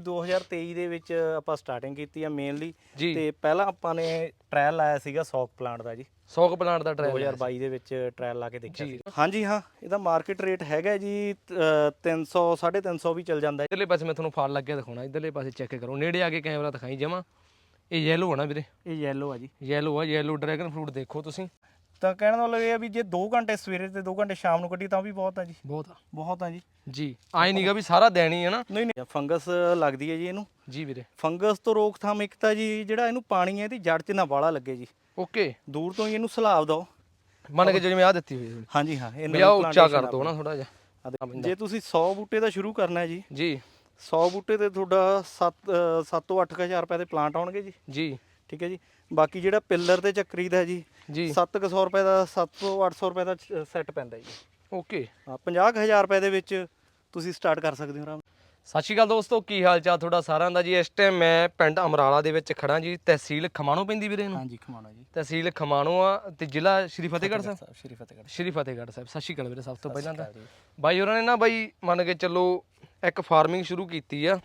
2023 ਦੇ ਵਿੱਚ ਆਪਾਂ ਸਟਾਰਟਿੰਗ ਕੀਤੀ ਆ ਮੇਨਲੀ ਜੀ। ਤੇ ਪਹਿਲਾਂ ਆਪਾਂ ਨੇ ਟ੍ਰਾਇਲ ਲਾਇਆ ਸੀਗਾ ਸੌਕ ਪਲਾਂਟ ਦਾ ਜੀ। 100 ਪਲਾਂਟ ਦਾ ਟ੍ਰਾਇਲ 2022 ਦੇ ਵਿੱਚ ਟ੍ਰਾਇਲ ਲਾ ਕੇ ਦੇਖਿਆ ਜੀ। ਸੀ ਹਾਂਜੀ ਹਾਂ ਇਹਦਾ ਮਾਰਕੀਟ ਰੇਟ ਹੈਗਾ ਜੀ ਅ, 300 350 ਵੀ ਚੱਲ ਜਾਂਦਾ ਹੈ। ਇਧਰਲੇ ਪਾਸੇ ਮੈਂ ਤੁਹਾਨੂੰ ਫਾੜ ਲੱਗਿਆ ਦਿਖਾਉਣਾ ਇਧਰਲੇ ਪਾਸੇ ਚੈੱਕ ਕਰੋ। ਨੇੜੇ ਆ ਕੇ ਕੈਮਰਾ ਦਿਖਾਈ ਜਮਾ। ਇਹ ਯੈਲੋ ਆ ਨਾ ਵੀਰੇ? ਇਹ ਯੈਲੋ ਆ ਜੀ। ਯੈਲੋ ਆ ਯੈਲੋ ਡਰੈਗਨ ਫਰੂਟ ਦੇਖੋ ਤੁਸੀਂ। ਤਾਂ ਕਹਿਣ ਦਾ ਮਤਲਬ ਇਹ ਆ ਵੀ ਜੇ 2 ਘੰਟੇ ਸਵੇਰੇ ਤੇ 2 ਘੰਟੇ ਸ਼ਾਮ ਨੂੰ ਕੱਢੀ ਤਾਂ ਵੀ ਬਹੁਤ ਆ ਜੀ। ਬਹੁਤ ਆ। ਬਹੁਤ ਆ ਜੀ। ਜੀ ਆਏ ਨਹੀਂਗਾ ਵੀ ਸਾਰਾ ਦੇਣੀ ਹੈ ਨਾ। ਨਹੀਂ ਨਹੀਂ। ਫੰਗਸ ਲੱਗਦੀ ਹੈ ਜੀ ਇਹਨੂੰ। ਜੀ ਵੀਰੇ। ਫੰਗਸ ਤੋਂ ਰੋਕਥਾਮ ਇੱਕ ਤਾਂ ਜੀ ਜਿਹੜਾ ਇਹਨੂੰ ਪਾਣੀ ਹੈ ਇਹਦੀ ਜੜ 'ਚ ਨਾ ਵਾਲਾ ਲੱਗੇ ਜੀ। ਓਕੇ। ਦੂਰ ਤੋਂ ਹੀ ਇਹਨੂੰ ਸਲਾਬ ਦਿਓ। ਮੰਨ ਕੇ ਜਿਵੇਂ ਆ ਦਿੱਤੀ ਹੋਈ ਹੈ। ਹਾਂਜੀ ਹਾਂ ਵੀ ਆ ਉੱਚਾ ਕਰ ਦੋ ਨਾ ਥੋੜਾ ਜਿਹਾ। ਜੇ ਤੁਸੀਂ 100 ਬੂਟੇ ਦਾ ਸ਼ੁਰੂ ਕਰਨਾ ਹੈ ਜੀ ਜੀ। 100 ਬੂਟੇ ਤੇ ਤੁਹਾਡਾ 7 7 ਤੋਂ 8000 ਰੁਪਏ ਦੇ ਪਲਾਂਟ ਆਉਣਗੇ ਜੀ। ਜੀ। ਠੀਕ ਹੈ ਜੀ। ਬਾਕੀ ਜਿਹੜਾ ਪਿੱਲਰ ਤੇ ਚੱਕਰੀ ਦਾ ਜੀ ਜੀ। 700 ਰੁਪਏ ਦਾ 7 ਤੋਂ 800 ਰੁਪਏ ਦਾ ਸੈੱਟ ਪੈਂਦਾ ਜੀ। ਓਕੇ। ਹਾਂ 50000 ਰੁਪਏ ਦੇ ਵਿੱਚ ਤੁਸੀਂ ਸਟਾਰਟ ਕਰ ਸਕਦੇ ਹੋ ਆਰਾਮ। ਸਤਿ ਸ਼੍ਰੀ ਅਕਾਲ ਦੋਸਤੋ ਕੀ ਹਾਲ ਚਾਲ ਤੁਹਾਡਾ ਸਾਰਿਆਂ ਦਾ ਜੀ? ਇਸ ਟਾਈਮ ਮੈਂ ਪਿੰਡ ਅਮਰਾਲਾ ਦੇ ਵਿੱਚ ਖੜਾ ਜੀ ਤਹਿਸੀਲ ਖਮਾਣੋ ਪੈਂਦੀ ਵੀਰੇ ਨੂੰ ਹਾਂਜੀ ਖਮਾਣਾ ਜੀ। ਤਹਿਸੀਲ ਖਮਾਣੋ ਆ ਤੇ ਜ਼ਿਲ੍ਹਾ ਸ਼੍ਰੀ ਫਤਿਹਗੜ੍ਹ ਸਾਹਿਬ? ਸ਼੍ਰੀ ਫਤਿਹਗੜ੍ਹ ਸ਼੍ਰੀ ਫਤਿਹਗੜ੍ਹ ਸਾਹਿਬ। ਸਤਿ ਸ਼੍ਰੀ ਅਕਾਲ ਵੀਰੇ ਸਭ ਤੋਂ ਪਹਿਲਾਂ ਤਾਂ। ਬਾਈ ਹੋਰਾਂ ਨੇ ਨਾ ਬਾਈ ਮੰਨ ਕੇ ਚੱਲੋ ਇੱਕ ਫਾਰਮਿੰਗ ਸ਼ੁਰੂ ਕੀਤੀ ਆ।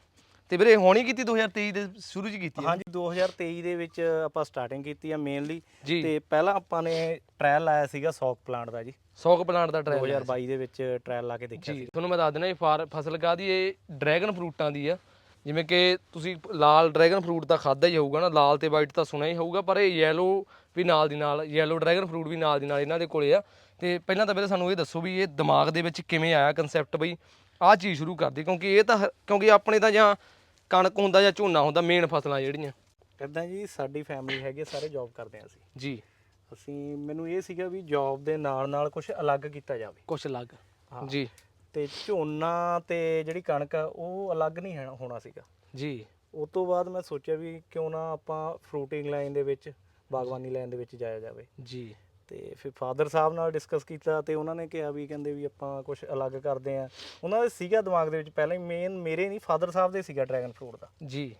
ਤੇ ਵੀਰੇ ਹੋਣੀ ਕੀਤੀ 2023 ਦੇ ਸ਼ੁਰੂ ਚ ਕੀਤੀ ਆ ਹਾਂਜੀ 2023 ਦੇ ਵਿੱਚ ਆਪਾਂ ਸਟਾਰਟਿੰਗ ਕੀਤੀ ਆ ਮੇਨਲੀ ਜੀ। ਤੇ ਪਹਿਲਾਂ ਆਪਾਂ ਨੇ ਟ੍ਰਾਇਲ ਲਾਇਆ ਸੀਗਾ ਸੌਕ ਪਲਾਂਟ ਦਾ ਜੀ। 100 ਪਲਾਂਟ ਦਾ ਟ੍ਰਾਇਲ 2022 ਦੇ ਵਿੱਚ ਟ੍ਰਾਇਲ ਲਾ ਕੇ ਦੇਖਿਆ ਜੀ ਤੁਹਾਨੂੰ ਮੈਂ ਦੱਸ ਦਿੰਦਾ ਇਹ ਫਾਰ ਫਸਲ ਕਾਹਦੀ ਇਹ ਡਰੈਗਨ ਫਰੂਟਾਂ ਦੀ ਆ। ਜਿਵੇਂ ਕਿ ਤੁਸੀਂ ਲਾਲ ਡਰੈਗਨ ਫਰੂਟ ਤਾਂ ਖਾਦਾ ਹੀ ਹੋਊਗਾ ਨਾ ਲਾਲ ਤੇ ਵਾਈਟ ਤਾਂ ਸੁਣਿਆ ਹੀ ਹੋਊਗਾ ਪਰ ਇਹ ਯੈਲੋ ਵੀ ਨਾਲ ਦੀ ਨਾਲ ਯੈਲੋ ਡਰੈਗਨ ਫਰੂਟ ਵੀ ਨਾਲ ਦੀ ਨਾਲ ਇਹਨਾਂ ਦੇ ਕੋਲੇ ਆ। ਤੇ ਪਹਿਲਾਂ ਤਾਂ ਵੀਰੇ ਸਾਨੂੰ ਇਹ ਦੱਸੋ ਵੀ ਇਹ ਦਿਮਾਗ ਦੇ ਵਿੱਚ ਕਿਵੇਂ ਆਇਆ ਕਨਸੈਪਟ ਬਈ? ਆਹ ਚੀਜ਼ ਸ਼ੁਰੂ ਕਰਦੀ ਕਿਉਂਕਿ ਇਹ ਤਾਂ ਹ- ਕਿਉਂਕਿ ਆਪਣੇ ਤਾਂ ਜਾਂ ਕਣਕ ਹੁੰਦਾ ਜਾਂ ਝੋਨਾ ਹੁੰਦਾ ਮੇਨ ਫਸਲਾਂ ਜਿਹੜੀਆਂ। ਇਦਾਂ ਜੀ ਸਾਡੀ ਫੈਮਿਲੀ ਹੈਗੀ ਆ, ਸਾਰੇ ਜੌਬ ਕਰਦੇ ਆ ਅਸੀਂ। ਜੀ। ਅਸੀਂ ਮੈਨੂੰ ਇਹ ਸੀਗਾ ਵੀ ਜੌਬ ਦੇ ਨਾਲ ਨਾਲ ਕੁਝ ਅਲੱਗ ਕੀਤਾ ਜਾਵੇ। ਕੁਛ ਅਲੱਗ ਹਾਂ। ਜੀ। ਤੇ ਝੋਨਾ ਤੇ ਜਿਹੜੀ ਕਣਕ ਆ ਉਹ ਅਲੱਗ ਨਹੀਂ ਹੈ- ਹੋਣਾ ਸੀਗਾ। ਜੀ। ਉਸ ਤੋਂ ਬਾਅਦ ਮੈਂ ਸੋਚਿਆ ਵੀ ਕਿਉਂ ਨਾ ਆਪਾਂ ਫਰੂਟਿੰਗ ਲਾਈਨ ਦੇ ਵਿੱਚ ਬਾਗਬਾਨੀ ਲਾਈਨ ਦੇ ਵਿੱਚ ਜਾਇਆ ਜਾਵੇ। ਜੀ। ਤੇ ਫਿਰ ਫਾਦਰ ਸਾਹਿਬ ਨਾਲ ਡਿਸਕਸ ਕੀਤਾ ਤੇ ਉਹਨਾਂ ਨੇ ਕਿਹਾ ਵੀ ਕਹਿੰਦੇ ਵੀ ਆਪਾਂ ਕੁਝ ਅਲੱਗ ਕਰਦੇ ਆ ਉਹਨਾਂ ਦੇ ਸੀਗਾ ਦਿਮਾਗ ਦੇ ਵਿੱਚ ਪਹਿਲਾਂ ਹੀ ਮੇਨ ਮੇਰੇ ਨਹੀਂ ਫਾਦਰ ਸਾਹਿਬ ਦੇ ਸੀਗਾ ਡਰੈਗਨ ਫਰੂਟ ਦਾ। ਜੀ।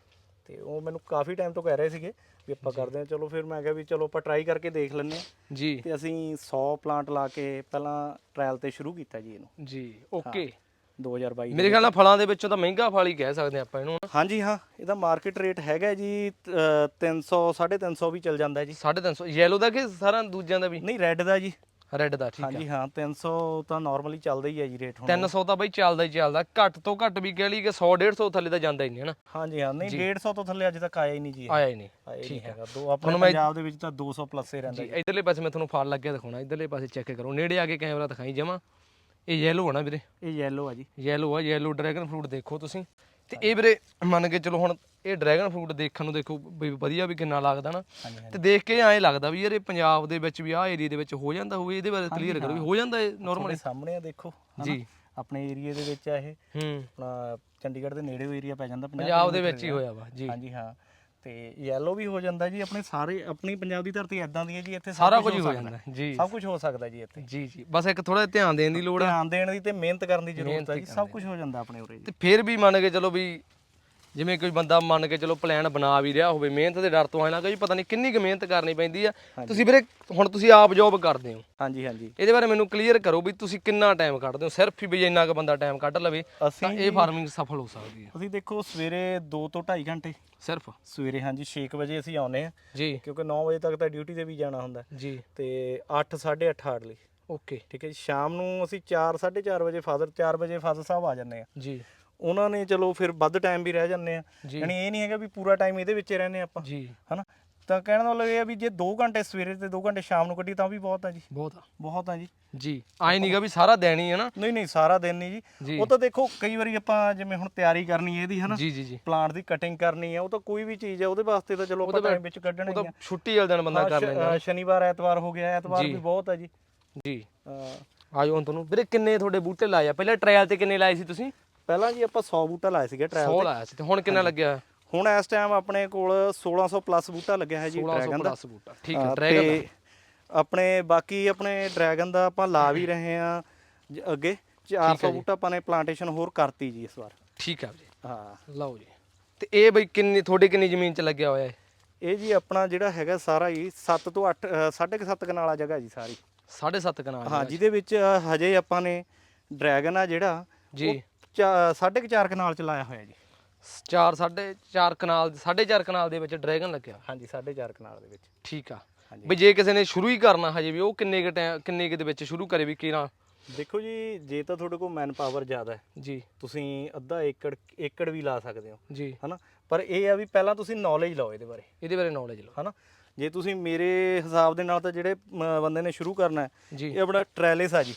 ਤੇ ਉਹ ਮੈਨੂੰ ਕਾਫੀ ਟਾਈਮ ਤੋਂ ਕਹਿ ਰਹੇ ਸੀਗੇ ਵੀ ਆਪਾਂ ਕਰਦੇ ਆ ਚਲੋ ਫਿਰ ਮੈਂ ਕਿਹਾ ਵੀ ਚਲੋ ਆਪਾਂ ਟਰਾਈ ਕਰਕੇ ਦੇਖ ਲੈਂਦੇ ਆ ਜੀ। ਤੇ ਅਸੀਂ 100 ਪਲਾਂਟ ਲਾ ਕੇ ਪਹਿਲਾਂ ਟ੍ਰਾਇਲ ਤੇ ਸ਼ੁਰੂ ਕੀਤਾ ਜੀ ਇਹਨੂੰ। ਜੀ ਓਕੇ 2022 ਮੇਰੇ ਖਿਆਲ ਨਾਲ ਫਲਾਂ ਦੇ ਵਿੱਚੋਂ ਤਾਂ ਮਹਿੰਗਾ ਫਲ ਹੀ ਕਹਿ ਸਕਦੇ ਆਪਾਂ ਇਹਨੂੰ ਹਾਂਜੀ ਹਾਂ ਇਹਦਾ ਮਾਰਕੀਟ ਰੇਟ ਹੈਗਾ ਜੀ ਅ, 300 350 ਵੀ ਚੱਲ ਜਾਂਦਾ ਹੈ ਜੀ। 350 ਯੈਲੋ ਦਾ ਕਿ ਸਾਰਾ ਦੂਜਿਆਂ ਦਾ ਵੀ? ਨਹੀਂ ਰੈੱਡ ਦਾ ਜੀ। ਰੈੱਡ ਦਾ ਠੀਕ ਹੈ। ਹਾਂਜੀ ਹਾਂ 300 ਤਾਂ ਨਾਰਮਲੀ ਚੱਲਦਾ ਹੀ ਹੈ ਜੀ ਰੇਟ ਹੁਣ। 300 ਤਾਂ ਬਈ ਚੱਲਦਾ ਹੀ ਚੱਲਦਾ ਘੱਟ ਤੋਂ ਘੱਟ ਵੀ ਕਹਿ ਲਈ ਕਿ 100 150 ਥੱਲੇ ਤਾਂ ਜਾਂਦਾ ਹੀ ਨਹੀਂ ਹੈ ਨਾ ਹਾਂਜੀ ਹਾਂ ਨਹੀਂ 150 ਤੋਂ ਥੱਲੇ ਅਜੇ ਤੱਕ ਆਇਆ ਹੀ ਨਹੀਂ ਜੀ। ਆਇਆ ਹੀ ਨਹੀਂ ਠੀਕ ਹੈ। ਦੋ ਆਪਣੇ ਪੰਜਾਬ ਦੇ ਵਿੱਚ ਤਾਂ 200 ਪਲੱਸ ਹੀ ਰਹਿੰਦਾ ਜੀ ਇਧਰਲੇ ਪਾਸੇ ਮੈਂ ਤੁਹਾਨੂੰ ਫਾੜ ਲੱਗਿਆ ਦਿਖਾਉਣਾ ਇਧਰਲੇ ਪਾਸੇ ਚੈੱਕ ਕਰੋ ਨੇੜੇ ਆ ਕੇ ਕੈਮਰਾ ਦਿਖਾਈ ਜਮਾ। ਇਹ ਯੈਲੋ ਆ ਨਾ ਵੀਰੇ? ਇਹ ਯੈਲੋ ਆ ਜੀ। ਯੈਲੋ ਆ ਯੈਲੋ ਡਰੈਗਨ ਫਰੂਟ ਦੇਖੋ ਤੁਸੀਂ। ਤੇ ਇਹ ਵੀਰੇ ਮੰਨ ਕੇ ਚਲੋ ਹੁਣ ਇਹ ਡਰੈਗਨ ਫਰੂਟ ਦੇਖਣ ਨੂੰ ਦੇਖੋ ਵੀ ਵਧੀਆ ਵੀ ਕਿੰਨਾ ਲੱਗਦਾ ਨਾ। ਤੇ ਦੇਖ ਕੇ ਐਂ ਲੱਗਦਾ ਵੀ ਯਾਰ ਇਹ ਪੰਜਾਬ ਦੇ ਵਿੱਚ ਵੀ ਆਹ ਏਰੀਆ ਦੇ ਵਿੱਚ ਹੋ ਜਾਂਦਾ ਹੋਵੇ ਇਹਦੇ ਬਾਰੇ ਕਲੀਅਰ ਕਰੋ ਵੀ ਹੋ। ਜਾਂਦਾ ਇਹ ਨਾਰਮਲ ਸਾਹਮਣੇ ਆ ਦੇਖੋ? ਜੀ। ਆਪਣੇ ਏਰੀਆ ਦੇ ਵਿੱਚ ਆ ਇਹ। ਹੂੰ। ਆਪਣਾ ਚੰਡੀਗੜ੍ਹ ਦੇ ਨੇੜੇ ਏਰੀਆ ਪੈ ਜਾਂਦਾ ਪੰਜਾਬ ਦੇ ਵਿੱਚ ਹੀ ਹੋਇਆ ਵਾ ਜੀ। ਹਾਂਜੀ ਹਾਂ। ਤੇ ਯੈਲੋ ਵੀ ਹੋ ਜਾਂਦਾ ਜੀ ਆਪਣੇ ਸਾਰੇ ਆਪਣੀ ਪੰਜਾਬ ਦੀ ਧਰਤੀ ਐਦਾਂ ਦੀ ਹੈ ਜੀ ਇੱਥੇ ਸਭ ਸਾਰਾ ਕੁਝ ਹੀ ਹੋ ਜਾਂਦਾ ਜੀ। ਸਭ ਕੁਝ ਹੋ ਸਕਦਾ ਜੀ ਇੱਥੇ। ਜੀ ਜੀ। ਬਸ ਇੱਕ ਥੋੜਾ ਧਿਆਨ ਦੇਣ ਦੀ ਲੋੜ ਆ। ਧਿਆਨ ਦੇਣ ਦੀ ਤੇ ਮਿਹਨਤ ਕਰਨ ਦੀ ਜ਼ਰੂਰਤ ਹੈ ਹੀ ਜੀ ਸਭ ਕੁਝ ਹੋ ਜਾਂਦਾ ਆਪਣੇ ਉਰੇ ਤੇ ਫਿਰ ਵੀ ਮੰਨ ਕੇ ਚਲੋ ਵੀ ਜਿਵੇਂ ਕੋਈ ਬੰਦਾ ਮੰਨ ਕੇ ਚਲੋ ਪਲਾਨ ਬਣਾ ਵੀ ਰਿਹਾ ਹੋਵੇ ਮਿਹਨਤ ਦੇ ਡਰ ਤੋਂ ਐ ਨਾ ਕਿ ਪਤਾ ਨਹੀਂ ਕਿੰਨੀ ਕੁ ਮਿਹਨਤ ਕਰਨੀ ਪੈਂਦੀ ਆ। ਤੁਸੀਂ ਵੀਰੇ ਹੁਣ ਤੁਸੀਂ ਆਪ ਜੌਬ ਕਰਦੇ ਹੋ। ਹਾਂਜੀ ਹਾਂਜੀ। ਇਹਦੇ ਬਾਰੇ ਮੈਨੂੰ ਕਲੀਅਰ ਕਰੋ ਵੀ ਤੁਸੀਂ ਕਿੰਨਾ ਟਾਈਮ ਕੱਢਦੇ ਹੋ। ਸਿਰਫ ਹੀ ਵੀ ਇੰਨਾ ਕੁ ਬੰਦਾ ਟਾਈਮ ਕੱਢ ਲਵੇ ਤਾਂ ਇਹ ਫਾਰਮਿੰਗ ਸਫਲ ਹੋ ਸਕਦੀ ਹੈ। ਅਸੀਂ ਦੇਖੋ ਸਵੇਰੇ 2 ਤੋਂ 2.5 ਘੰਟੇ। ਸਿਰਫ? ਸਵੇਰੇ ਹਾਂਜੀ 6 ਵਜੇ ਅਸੀਂ ਆਉਨੇ ਆ ਜੀ। ਕਿਉਂਕਿ 9 ਵਜੇ ਤੱਕ ਤਾਂ ਡਿਊਟੀ ਤੇ ਵੀ ਜਾਣਾ ਹੁੰਦਾ। ਜੀ। ਤੇ 8 8:30 ਹਾਰਡਲੀ ਓਕੇ ਠੀਕ ਹੈ ਸ਼ਾਮ ਨੂੰ ਅਸੀਂ 4 4:30 ਵਜੇ ਫਾਦਰ 4 ਵਜੇ ਫਾਦਰ ਸਾਹਿਬ ਆ ਜਾਂਦੇ ਆ ਜੀ। ਉਹਨਾਂ ਨੇ ਚਲੋ ਫਿਰ ਵੱਧ ਟਾਈਮ ਵੀ ਰਹਿ ਜਾਂਦੇ ਆ। ਜੀ। ਯਾਨੀ ਇਹ ਨਹੀਂ ਹੈਗਾ ਵੀ ਪੂਰਾ ਟਾਈਮ ਇਹਦੇ ਵਿੱਚ ਹੀ ਰਹਿੰਦੇ ਆਪਾਂ ਜੀ। ਹਨਾ? ਤਾਂ ਕਹਿਣ ਦਾ ਮਤਲਬ ਇਹ ਆ ਵੀ ਜੇ 2 ਘੰਟੇ ਸਵੇਰੇ ਤੇ 2 ਘੰਟੇ ਸ਼ਾਮ ਨੂੰ ਕੱਢੀ ਤਾਂ ਵੀ ਬਹੁਤ ਆ ਜੀ। ਬਹੁਤ ਆ। ਬਹੁਤ ਆ ਜੀ। ਜੀ। ਆਏ ਨਹੀਂਗਾ ਵੀ ਸਾਰਾ ਦਿਨ ਹੀ ਹੈ ਨਾ। ਨਹੀਂ ਨਹੀਂ ਸਾਰਾ ਦਿਨ ਨਹੀਂ ਜੀ। ਜੀ। ਉਹ ਤਾਂ ਦੇਖੋ ਕਈ ਵਾਰੀ ਆਪਾਂ ਜਿਵੇਂ ਹੁਣ ਤਿਆਰੀ ਕਰਨੀ ਹੈ ਇਹਦੀ ਹਨਾ? ਜੀ ਜੀ ਜੀ। ਪਲਾਂਟ ਦੀ ਕਟਿੰਗ ਕਰਨੀ ਹੈ ਉਹ ਤਾਂ ਕੋਈ ਵੀ ਚੀਜ਼ ਹੈ ਉਹਦੇ ਵਾਸਤੇ ਤਾਂ ਚਲੋ ਆਪਾਂ ਟਾਈਮ ਵਿੱਚ ਕੱਢਣਾ ਹੀ ਤਾਂ ਆ। ਛੁੱਟੀ ਵਾਲੇ ਦਿਨ ਬੰਦਾ ਹਾਂ, ਕਰ ਸ਼- ਲੈਂਦਾ। ਅ, ਸ਼ਨੀਵਾਰ ਐਤਵਾਰ ਹੋ ਗਿਆ ਐਤਵਾਰ ਵੀ ਬਹੁਤ ਆ ਜੀ। ਜੀ। ਅ, ਆਜੋ ਹੁਣ ਤੁਹਾਨੂੰ। ਵੀਰੇ ਕਿੰਨੇ ਤੁਹਾਡੇ ਬੂਟੇ ਲਾਏ ਆ? ਪਹਿਲਾਂ ਟ੍ਰਾਇਲ ਤੇ ਕਿੰਨੇ ਲਾਏ ਸੀ ਤੁਸੀਂ? ਪਹਿਲਾਂ ਜੀ ਆਪਾਂ 100 ਬੂਟਾ ਲਾਇਆ ਸੀਗਾ ਟ੍ਰਾਇਲ 100 ਲਾਇਆ ਸੀ ਤੇ ਹੁਣ ਕਿੰਨਾ ਲੱਗਿਆ? ਹੁਣ ਇਸ ਟਾਈਮ ਆਪਣੇ ਕੋਲ 1600 ਪਲੱਸ ਬੂਟਾ ਲੱਗਿਆ ਹੈ ਜੀ 1600 ਡਰੈਗਨ ਦਾ। ਪਲੱਸ ਬੂਟਾ। ਠੀਕ ਹੈ ਹਾਂ, ਡਰੈਗਨ ਤੇ ਆਪਣੇ ਬਾਕੀ ਆਪਣੇ ਡਰੈਗਨ ਦਾ ਆਪਾਂ ਲਾ ਵੀ ਰਹੇ ਆ ਅੱਗੇ। 400 ਬੂਟਾ ਆਪਾਂ ਨੇ ਪਲਾਂਟੇਸ਼ਨ ਹੋਰ ਕਰਤੀ ਜੀ ਇਸ ਵਾਰ। ਠੀਕ ਹੈ ਜੀ। ਹਾਂ। ਲਓ ਜੀ। ਤੇ ਇਹ ਬਈ ਕਿੰਨੀ ਤੁਹਾਡੀ ਕਿੰਨੀ ਜ਼ਮੀਨ 'ਚ ਲੱਗਿਆ ਹੋਇਆ ਹੈ ਇਹ ਜੀ ਆਪਣਾ ਜਿਹੜਾ ਹੈਗਾ ਸਾਰਾ ਹੀ 7 ਤੋਂ 8 7.5 ਕਨਾਲਾ ਜਗ੍ਹਾ ਜੀ ਸਾਰੀ। 7.5 ਕਨਾਲ ਹਾਂ ਜਿਹਦੇ ਵਿੱਚ ਅ, ਹਜੇ ਆਪਾਂ ਨੇ ਡਰੈਗਨ ਆ ਜਿਹੜਾ ਜੀ। ਉਹ ਸਾਢੇ ਕੁ ਚਾਰ ਕਨਾਲ ਚ ਲਾਇਆ ਹੋਇਆ ਜੀ। 4 4.5 ਕਨਾਲ 4.5 ਕਨਾਲ ਦੇ ਵਿੱਚ ਡਰੈਗਨ ਲੱਗਿਆ। ਹਾਂਜੀ 4.5 ਕਨਾਲ ਦੇ ਵਿੱਚ। ਠੀਕ ਆ। ਵੀ ਜੇ ਕਿਸੇ ਨੇ ਸ਼ੁਰੂ ਹੀ ਕਰਨਾ ਹਜੇ ਵੀ ਉਹ ਕਿੰਨੇ ਕੁ ਟਾਈਮ ਕਿੰਨੇ ਕੁ ਦੇ ਵਿੱਚ ਸ਼ੁਰੂ ਕਰੇ ਵੀ ਕਿਹਨਾਂ ਦੇਖੋ ਜੀ ਜੇ ਤਾਂ ਤੁਹਾਡੇ ਕੋਲ ਮੈਨ ਪਾਵਰ ਜ਼ਿਆਦਾ ਹੈ ਜੀ। ਤੁਸੀਂ ਅੱਧਾ ਏਕੜ ਏਕੜ ਵੀ ਲਾ ਸਕਦੇ ਹੋ। ਜੀ। ਹਨਾ? ਪਰ ਇਹ ਆ ਵੀ ਪਹਿਲਾਂ ਤੁਸੀਂ ਨੌਲੇਜ ਲਓ ਇਹਦੇ ਬਾਰੇ। ਇਹਦੇ ਬਾਰੇ ਨੌਲੇਜ ਲਓ। ਹਨਾ? ਜੇ ਤੁਸੀਂ ਮੇਰੇ ਹਿਸਾਬ ਦੇ ਨਾਲ ਤਾਂ ਜਿਹੜੇ ਬੰਦੇ ਨੇ ਸ਼ੁਰੂ ਕਰਨਾ ਹੈ ਇਹ ਆਪਣਾ ਟ੍ਰੈਲਿਸ ਆ ਜੀ।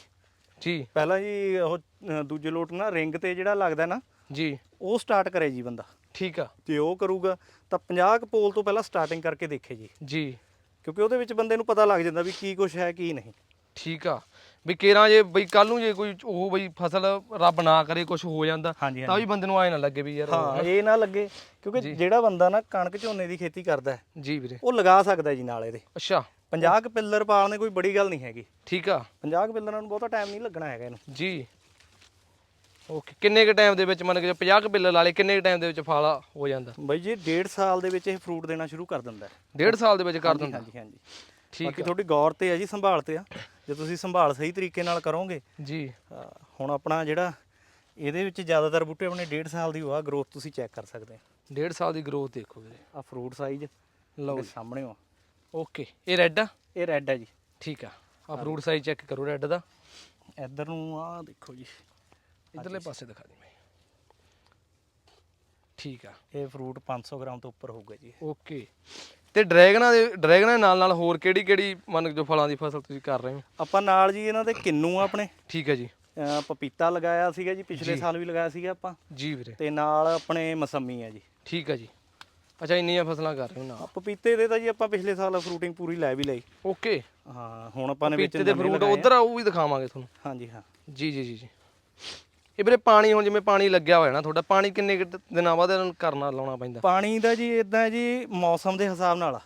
ਜੀ। ਪਹਿਲਾਂ ਜੀ ਉਹ ਦੂਜੇ ਲੋਟ ਨਾ ਰਿੰਗ ਤੇ ਜਿਹੜਾ ਲੱਗਦਾ ਨਾ ਜੀ। ਉਹ ਸਟਾਰਟ ਕਰੇ ਜੀ ਬੰਦਾ। ਠੀਕ ਆ। ਤੇ ਉਹ ਕਰੂਗਾ ਤਾਂ 50 ਕੁ ਪੋਲ ਤੋਂ ਪਹਿਲਾਂ ਸਟਾਰਟਿੰਗ ਕਰਕੇ ਦੇਖੇ ਜੀ। ਜੀ। ਕਿਉਂਕਿ ਉਹਦੇ ਵਿੱਚ ਬੰਦੇ ਨੂੰ ਪਤਾ ਲੱਗ ਜਾਂਦਾ ਵੀ ਕੀ ਕੁਝ ਹੈ ਕੀ ਨਹੀਂ। ਠੀਕ ਆ। ਵੀ ਕੇਰਾਂ ਜੇ ਬਈ ਕੱਲ ਨੂੰ ਜੇ ਕੋਈ ਉਹ ਬਈ ਫਸਲ ਰੱਬ ਨਾ ਕਰੇ ਕੁਝ ਹੋ ਜਾਂਦਾ ਹਾਂਜੀ ਤਾਂ ਵੀ ਬੰਦੇ ਨੂੰ ਆਏ ਨਾ ਲੱਗੇ ਵੀ ਯਾਰ ਹਾਂ ਇਹ ਨਾ ਲੱਗੇ ਕਿਉਂਕਿ ਜਿਹੜਾ ਬੰਦਾ ਨਾ ਕਣਕ ਝੋਨੇ ਦੀ ਖੇਤੀ ਕਰਦਾ ਹੈ ਜੀ ਵੀਰੇ। ਉਹ ਲਗਾ ਸਕਦਾ ਜੀ ਨਾਲ ਇਹਦੇ। ਅੱਛਾ। 50 ਕੁ ਪਿੱਲਰ ਪਾਲਣੇ ਕੋਈ ਬੜੀ ਗੱਲ ਨਹੀਂ ਹੈਗੀ। ਠੀਕ ਆ। 50 ਕੁ ਪਿੱਲਰਾਂ ਨੂੰ ਬਹੁਤਾ ਟਾਈਮ ਨਹੀਂ ਲੱਗਣਾ ਹੈਗਾ ਇਹਨੂੰ। ਜੀ। ਓਕੇ ਕਿੰਨੇ ਕ ਟਾਈਮ ਦੇ ਵਿੱਚ ਮੰਨ ਕੇ 50 ਕ ਬਿੱਲ ਲਾ ਲੇ ਕਿੰਨੇ ਕ ਟਾਈਮ ਦੇ ਵਿੱਚ ਫਲ ਹੋ ਜਾਂਦਾ? ਬਾਈ ਜੀ ਡੇਢ ਸਾਲ ਦੇ ਵਿੱਚ ਇਹ ਫਰੂਟ ਦੇਣਾ ਸ਼ੁਰੂ ਕਰ ਦਿੰਦਾ ਹੈ। ਡੇਢ ਸਾਲ ਦੇ ਵਿੱਚ ਕਰ ਦਿੰਦਾ? ਹਾਂਜੀ ਹਾਂਜੀ। ਠੀਕ ਬਾਕੀ ਤੁਹਾਡੀ ਗੌਰ ਤੇ ਹੈ ਜੀ ਸੰਭਾਲ ਤੇ ਆ। ਜੇ ਤੁਸੀਂ ਸੰਭਾਲ ਸਹੀ ਤਰੀਕੇ ਨਾਲ ਕਰੋਗੇ ਜੀ। ਹੁਣ ਆਪਣਾ ਜਿਹੜਾ ਇਹਦੇ ਵਿੱਚ ਜ਼ਿਆਦਾਤਰ ਬੂਟੇ ਆਪਣੇ ਡੇਢ ਸਾਲ ਦੀ ਹੋਆ ਗਰੋਥ ਤੁਸੀਂ ਚੈੱਕ ਕਰ ਸਕਦੇ ਆ ਡੇਢ ਸਾਲ ਦੀ ਗਰੋਥ ਦੇਖੋ ਵੀਰੇ। ਆ ਫਰੂਟ ਸਾਈਜ਼ ਲਓ ਸਾਹਮਣੇ ਆ ਓਕੇ ਇਹ ਰੈੱਡ ਆ? ਇਹ ਰੈੱਡ ਹੈ ਜੀ। ਠੀਕ ਆ। ਆ ਫਰੂਟ ਸਾਈਜ਼ ਚੈੱਕ ਕਰੋ ਰੈੱਡ ਦਾ। ਇੱਧਰ ਨੂੰ ਆ ਦੇਖੋ ਜੀ। ਇਧਰਲੇ ਪਾਸੇ ਦਿਖਾ ਦੇ ਮੈਂ। ਠੀਕ ਆ। ਇਹ ਫਰੂਟ 500 ਗ੍ਰਾਮ ਤੋਂ ਉੱਪਰ ਹੋਊਗਾ ਜੀ। ਓਕੇ। ਤੇ ਡਰੈਗਨਾਂ ਦੇ ਡਰੈਗਨਾਂ ਦੇ ਨਾਲ ਨਾਲ ਹੋਰ ਕਿਹੜੀ ਕਿਹੜੀ ਮੰਨ ਜੋ ਫਲਾਂ ਦੀ ਫਸਲ ਤੁਸੀਂ ਕਰ ਰਹੇ ਹੋ? ਆਪਾਂ ਨਾਲ ਜੀ ਇਹਨਾਂ ਦੇ ਕਿੰਨੂ ਆ ਆਪਣੇ। ਠੀਕ ਹੈ ਜੀ। ਪਪੀਤਾ ਲਗਾਇਆ ਸੀਗਾ ਜੀ ਪਿਛਲੇ ਸਾਲ ਵੀ ਲਗਾਇਆ ਸੀਗਾ ਆਪਾਂ। ਜੀ ਵੀਰੇ। ਤੇ ਨਾਲ ਆਪਣੇ ਮਸੰਮੀ ਆ ਜੀ। ਠੀਕ ਹੈ ਜੀ। ਅੱਛਾ ਇੰਨੀਆਂ ਫਸਲਾਂ ਕਰ ਰਹੇ ਹੋ ਨਾਲ ਪਪੀਤੇ ਦੇ ਤਾਂ ਜੀ ਆਪਾਂ ਪਿਛਲੇ ਸਾਲ ਫਰੂਟਿੰਗ ਪੂਰੀ ਲੈ ਵੀ ਲਈ। ਓਕੇ। ਹਾਂ ਹੁਣ ਆਪਾਂ ਨੇ ਵਿੱਚ ਪੀਤੇ ਦੇ ਨਵੇਂ ਫਰੂਟ ਲਗਾਏ ਆ। ਉਧਰ ਉਹ ਵੀ ਦਿਖਾਵਾਂਗੇ ਤੁਹਾਨੂੰ। ਹਾਂਜੀ ਹਾਂ। ਜੀ ਜੀ ਜੀ ਜੀ। ਇਹ ਵੀਰੇ ਪਾਣੀ ਹੁਣ ਜਿਵੇਂ ਪਾਣੀ ਲੱਗਿਆ ਹੋਇਆ ਨਾ ਤੁਹਾਡਾ ਪਾਣੀ ਕਿੰਨੇ ਕੁ ਦਿਨਾਂ ਬਾਅਦ ਇਹਨੂੰ ਕਰਨਾ ਲਾਉਣਾ ਪੈਂਦਾ? ਪਾਣੀ ਦਾ ਜੀ ਇਦਾਂ ਜੀ ਮੌਸਮ ਦੇ ਹਿਸਾਬ ਨਾਲ ਆ।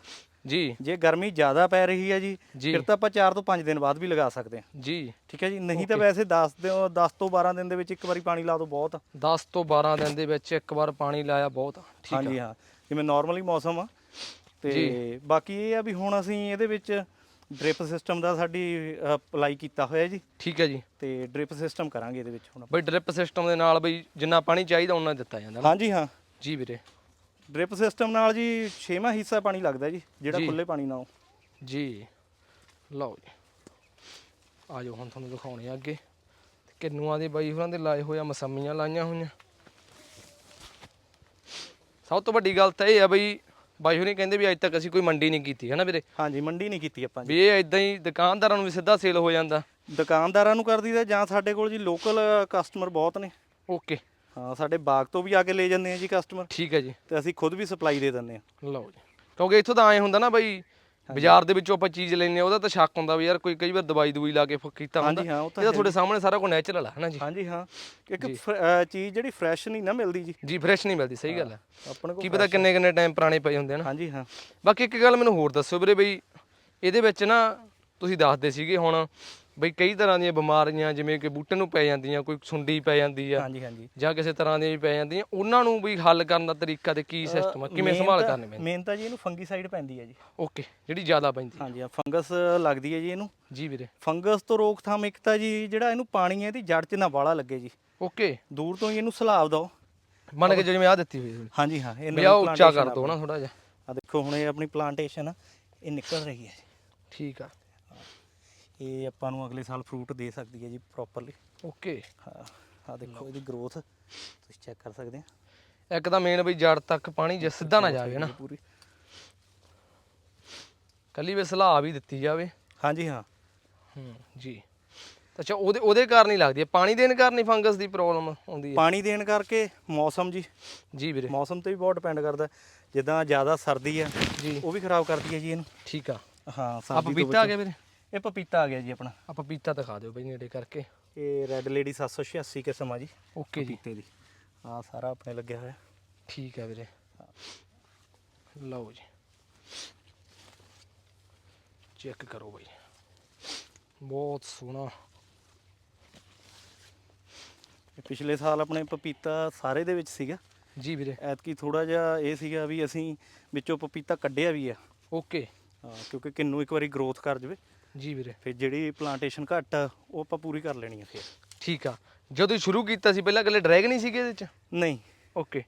ਜੀ। ਜੇ ਗਰਮੀ ਜ਼ਿਆਦਾ ਪੈ ਰਹੀ ਹੈ ਜੀ ਜੀ। ਫਿਰ ਤਾਂ ਆਪਾਂ 4 ਤੋਂ 5 ਦਿਨ ਬਾਅਦ ਵੀ ਲਗਾ ਸਕਦੇ ਹਾਂ। ਜੀ। ਠੀਕ ਹੈ ਜੀ? ਨਹੀਂ ਤਾਂ ਵੈਸੇ 10 ਦੇ 10 ਤੋਂ 12 ਦਿਨ ਦੇ ਵਿੱਚ ਇੱਕ ਵਾਰੀ ਪਾਣੀ ਲਾ ਦੋ ਬਹੁਤ। ਆ। 10 ਤੋਂ 12 ਦਿਨ ਦੇ ਵਿੱਚ ਇੱਕ ਵਾਰ ਪਾਣੀ ਲਾਇਆ ਬਹੁਤ। ਆ। ਠੀਕ ਹਾਂਜੀ ਹਾਂ। ਜਿਵੇਂ ਨਾਰਮਲੀ ਮੌਸਮ ਆ। ਤੇ ਬਾਕੀ ਇਹ ਆ ਵੀ ਹੁਣ ਅਸੀਂ ਇਹਦੇ ਵਿੱਚ ਡ੍ਰਿਪ ਸਿਸਟਮ ਦਾ ਸਾਡੀ ਅਪਲਾਈ ਕੀਤਾ ਹੋਇਆ ਜੀ। ਠੀਕ ਹੈ ਜੀ। ਤੇ ਡ੍ਰਿਪ ਸਿਸਟਮ ਕਰਾਂਗੇ ਇਹਦੇ ਵਿੱਚ ਹੁਣ ਬਈ ਡ੍ਰਿਪ ਸਿਸਟਮ ਦੇ ਨਾਲ ਬਈ ਜਿੰਨਾ ਪਾਣੀ ਚਾਹੀਦਾ ਉਹਨਾਂ ਦਿੱਤਾ ਜਾਂਦਾ ਨਾ। ਹਾਂਜੀ ਹਾਂ। ਜੀ ਵੀਰੇ। ਡ੍ਰਿਪ ਸਿਸਟਮ ਨਾਲ ਜੀ 6ਵਾਂ ਹਿੱਸਾ ਪਾਣੀ ਲੱਗਦਾ ਜੀ ਜਿਹੜਾ। ਖੁੱਲੇ ਪਾਣੀ ਨਾਲ। ਜੀ। ਲਓ ਜੀ। ਆ ਜਾਓ ਹੁਣ ਤੁਹਾਨੂੰ ਦਿਖਾਉਣੇ ਆ ਅੱਗੇ। ਕਿੰਨੂਆਂ ਦੇ ਬਾਈ ਹੋਰਾਂ ਦੇ ਲਾਏ ਹੋਇਆ ਮਸੰਮੀਆਂ ਲਾਈਆਂ ਹੋਈਆਂ। ਸਭ ਤੋਂ ਵੱਡੀ ਗੱਲ ਤਾਂ ਇਹ ਆ ਬਈ ਬਾਈ ਹੋਰੀ ਕਹਿੰਦੇ ਵੀ ਅੱਜ ਤੱਕ ਅਸੀਂ ਕੋਈ ਮੰਡੀ ਨਹੀਂ ਕੀਤੀ ਹੈ ਨਾ ਵੀਰੇ? ਹਾਂਜੀ ਮੰਡੀ ਨਹੀਂ ਕੀਤੀ ਆਪਾਂ ਜੀ। ਵੀ ਇਹ ਇਦਾਂ ਹੀ ਦੁਕਾਨਦਾਰਾਂ ਨੂੰ ਵੀ ਸਿੱਧਾ ਸੇਲ ਹੋ ਜਾਂਦਾ। ਦੁਕਾਨਦਾਰਾਂ ਨੂੰ ਕਰ ਦਈਦਾ ਜਾਂ ਸਾਡੇ ਕੋਲ ਜੀ ਲੋਕਲ ਕਸਟਮਰ ਬਹੁਤ ਨੇ। ਓਕੇ ਹਾਂ ਸਾਡੇ ਬਾਗ ਤੋਂ ਵੀ ਆ ਕੇ ਲੈ ਜਾਂਦੇ ਆ ਜੀ ਕਸਟਮਰ ਠੀਕ ਹੈ ਜੀ। ਤੇ ਅਸੀਂ ਖੁਦ ਵੀ ਸਪਲਾਈ ਦੇ ਦਿੰਦੇ ਆ। ਲਓ ਜੀ। ਕਿਉਂਕਿ ਇੱਥੋਂ ਤਾਂ ਐ ਹੁੰਦਾ ਨਾ ਬਈ ਬਾਜ਼ਾਰ ਦੇ ਵਿੱਚੋਂ ਆਪਾਂ ਚੀਜ਼ ਲੈਨੇ ਆ ਉਹਦਾ ਤਾਂ ਸ਼ੱਕ ਹੁੰਦਾ ਵੀ ਯਾਰ ਕੋਈ ਕਈ ਵਾਰ ਦਵਾਈ ਦਵਾਈ ਲਾ ਕੇ ਕੀਤਾ ਹੁੰਦਾ। ਹਾਂਜੀ ਹਾਂ ਉਹ ਤਾਂ ਇਹ ਤਾਂ ਤੁਹਾਡੇ ਸਾਹਮਣੇ ਸਾਰਾ ਕੁਝ ਨੈਚੁਰਲ ਆ ਹਨਾ ਜੀ? ਹਾਂਜੀ ਹਾਂ। ਇੱਕ ਫ- ਅਹ ਚੀਜ਼ ਜਿਹੜੀ ਫਰੈਸ਼ ਨਹੀਂ ਨਾ ਮਿਲਦੀ ਜੀ। ਜੀ ਫਰੈਸ਼ ਨਹੀਂ ਮਿਲਦੀ ਸਹੀ ਗੱਲ ਹੈ ਆਪਣੇ ਕੋਲ ਕੀ ਪਤਾ ਕਿੰਨੇ ਕਿੰਨੇ ਟਾਈਮ ਪੁਰਾਣੇ ਪਏ ਹੁੰਦੇ ਹਨ? ਹਾਂਜੀ ਹਾਂ। ਬਾਕੀ ਇੱਕ ਗੱਲ ਮੈਨੂੰ ਹੋਰ ਦੱਸਿਓ ਵੀਰੇ ਬਈ ਇਹਦੇ ਵਿੱਚ ਨਾ ਤੁਸੀਂ ਦੱਸਦੇ ਸੀਗੇ ਹੁਣ ਬਈ ਕਈ ਤਰ੍ਹਾਂ ਦੀਆਂ ਬਿਮਾਰੀਆਂ ਜਿਵੇਂ ਕਿ ਬੂਟੇ ਨੂੰ ਪੈ ਜਾਂਦੀਆਂ ਕੋਈ ਸੁੰਡੀ ਪੈ ਜਾਂਦੀ ਆ ਹਾਂਜੀ ਹਾਂਜੀ। ਜਾਂ ਕਿਸੇ ਤਰ੍ਹਾਂ ਦੀਆਂ ਵੀ ਪੈ ਜਾਂਦੀਆਂ ਉਹਨਾਂ ਨੂੰ ਵੀ ਹੱਲ ਕਰਨ ਦਾ ਤਰੀਕਾ ਤੇ ਕੀ ਸਿਸਟਮ ਆ? ਕਿਵੇਂ ਸੰਭਾਲ ਕਰਨੇ ਪੈਂਦੇ? ਮੇਨ ਤਾਂ ਜੀ ਇਹਨੂੰ ਫੰਗੀਸਾਈਡ ਪੈਂਦੀ ਹੈ ਜੀ। ਓਕੇ ਜਿਹੜੀ ਜ਼ਿਆਦਾ ਪੈਂਦੀ ਹਾਂਜੀ ਹਾਂ ਫੰਗਸ ਲੱਗਦੀ ਹੈ ਜੀ ਇਹਨੂੰ। ਜੀ ਵੀਰੇ। ਫੰਗਸ ਤੋਂ ਰੋਕਥਾਮ ਇੱਕ ਤਾਂ ਜੀ ਜਿਹੜਾ ਇਹਨੂੰ ਪਾਣੀ ਹੈ ਇਹਦੀ ਜੜ 'ਚ ਨਾ ਵਾਲਾ ਲੱਗੇ ਜੀ। ਓਕੇ। ਦੂਰ ਤੋਂ ਹੀ ਇਹਨੂੰ ਸਲਾਬ ਦਿਓ। ਮੰਨ ਕੇ ਜਿਵੇਂ ਆ ਦਿੱਤੀ ਹੋਈ ਹੈ ਹਾਂਜੀ ਹਾਂ ਇਹ ਵੀ ਆ ਉੱਚਾ ਕਰ ਦੋ ਨਾ ਥੋੜਾ ਜਿਹਾ। ਆ ਦੇਖੋ ਹੁਣ ਇਹ ਆਪਣੀ ਪਲਾਂਟੇਸ਼ਨ ਆ ਇਹ ਨਿਕਲ ਰਹੀ ਹੈ ਜੀ। ਠੀਕ ਆ। ਇਹ ਆਪਾਂ ਨੂੰ ਅਗਲੇ ਸਾਲ ਫਰੂਟ ਦੇ ਸਕਦੀ ਹੈ ਜੀ ਪ੍ਰੋਪਰਲੀ ਓਕੇ ਹਾਂ ਆ ਦੇਖੋ ਇਹਦੀ ਗਰੋਥ ਤੁਸੀਂ ਚੈੱਕ ਕਰ ਸਕਦੇ ਆ। ਇੱਕ ਤਾਂ ਮੇਨ ਬਈ ਜੜ ਤੱਕ ਪਾਣੀ ਜੇ ਸਿੱਧਾ ਨਾ ਜਾਵੇ ਨਾ। ਪੂਰੀ। ਕੱਲੀ ਵੇ ਸਲਾਹ ਵੀ ਦਿੱਤੀ ਜਾਵੇ। ਹਾਂਜੀ ਹਾਂ। ਹੂੰ ਜੀ। ਅੱਛਾ ਉਹਦੇ ਉਹਦੇ ਕਾਰਨ ਹੀ ਲੱਗਦੀ ਹੈ। ਪਾਣੀ ਦੇਣ ਕਾਰਨ ਹੀ ਫੰਗਸ ਦੀ ਪ੍ਰੋਬਲਮ ਆਉਂਦੀ ਹੈ। ਪਾਣੀ ਦੇਣ ਕਰਕੇ ਮੌਸਮ ਜੀ। ਜੀ ਵੀਰੇ। ਮੌਸਮ ਤੇ ਵੀ ਬਹੁਤ ਡਿਪੈਂਡ ਕਰਦਾ। ਜਿੱਦਾਂ ਜ਼ਿਆਦਾ ਸਰਦੀ ਆ ਜੀ। ਉਹ ਵੀ ਖਰਾਬ ਕਰਦੀ ਹੈ ਜੀ ਇਹਨੂੰ। ਠੀਕ ਆ। ਹਾਂ ਸਰਦੀ ਤੋਂ ਆ ਗਿਆ ਵੀਰੇ? ਇਹ ਪਪੀਤਾ ਆ ਗਿਆ ਜੀ ਆਪਣਾ। ਆ ਪਪੀਤਾ ਦਿਖਾ ਦਿਓ ਬਈ ਨੇੜੇ ਕਰਕੇ। ਇਹ ਰੈੱਡ ਲੇਡੀ 786 ਕਿਸਮ ਆ ਜੀ ਓਕੇ ਜੀ। ਪਪੀਤੇ ਦੀ। ਆ ਸਾਰਾ ਆਪਣੇ ਲੱਗਿਆ ਹੋਇਆ। ਠੀਕ ਹੈ ਵੀਰੇ। ਲਓ ਜੀ। ਚੈੱਕ ਕਰੋ ਬਈ। ਬਹੁਤ ਸੋਹਣਾ। ਇਹ ਪਿਛਲੇ ਸਾਲ ਆਪਣੇ ਪਪੀਤਾ ਸਾਰੇ ਦੇ ਵਿੱਚ ਸੀਗਾ। ਜੀ ਵੀਰੇ। ਐਤਕੀ ਥੋੜਾ ਜਿਹਾ ਇਹ ਸੀਗਾ ਵੀ ਅਸੀਂ ਵਿੱਚੋਂ ਪਪੀਤਾ ਕੱਢਿਆ ਵੀ ਆ। ਓਕੇ। ਹਾਂ, ਕਿਉਂਕਿ ਕਿੰਨੂ ਇੱਕ ਵਾਰੀ ਗਰੋਥ ਕਰ ਜਵੇ। ਜੀ ਵੀਰੇ। ਫਿਰ ਜਿਹੜੀ ਪਲਾਂਟੇਸ਼ਨ ਘੱਟ ਆ ਉਹ ਆਪਾਂ ਪੂਰੀ ਕਰ ਲੈਣੀ ਆ ਫਿਰ। ਠੀਕ ਆ। ਜਦੋਂ ਸ਼ੁਰੂ ਕੀਤਾ ਸੀ ਪਹਿਲਾਂ ਇਕੱਲੇ ਡਰੈਗਨ ਹੀ ਸੀਗੇ ਇਹਦੇ ਚ? ਨਹੀਂ। ਓਕੇ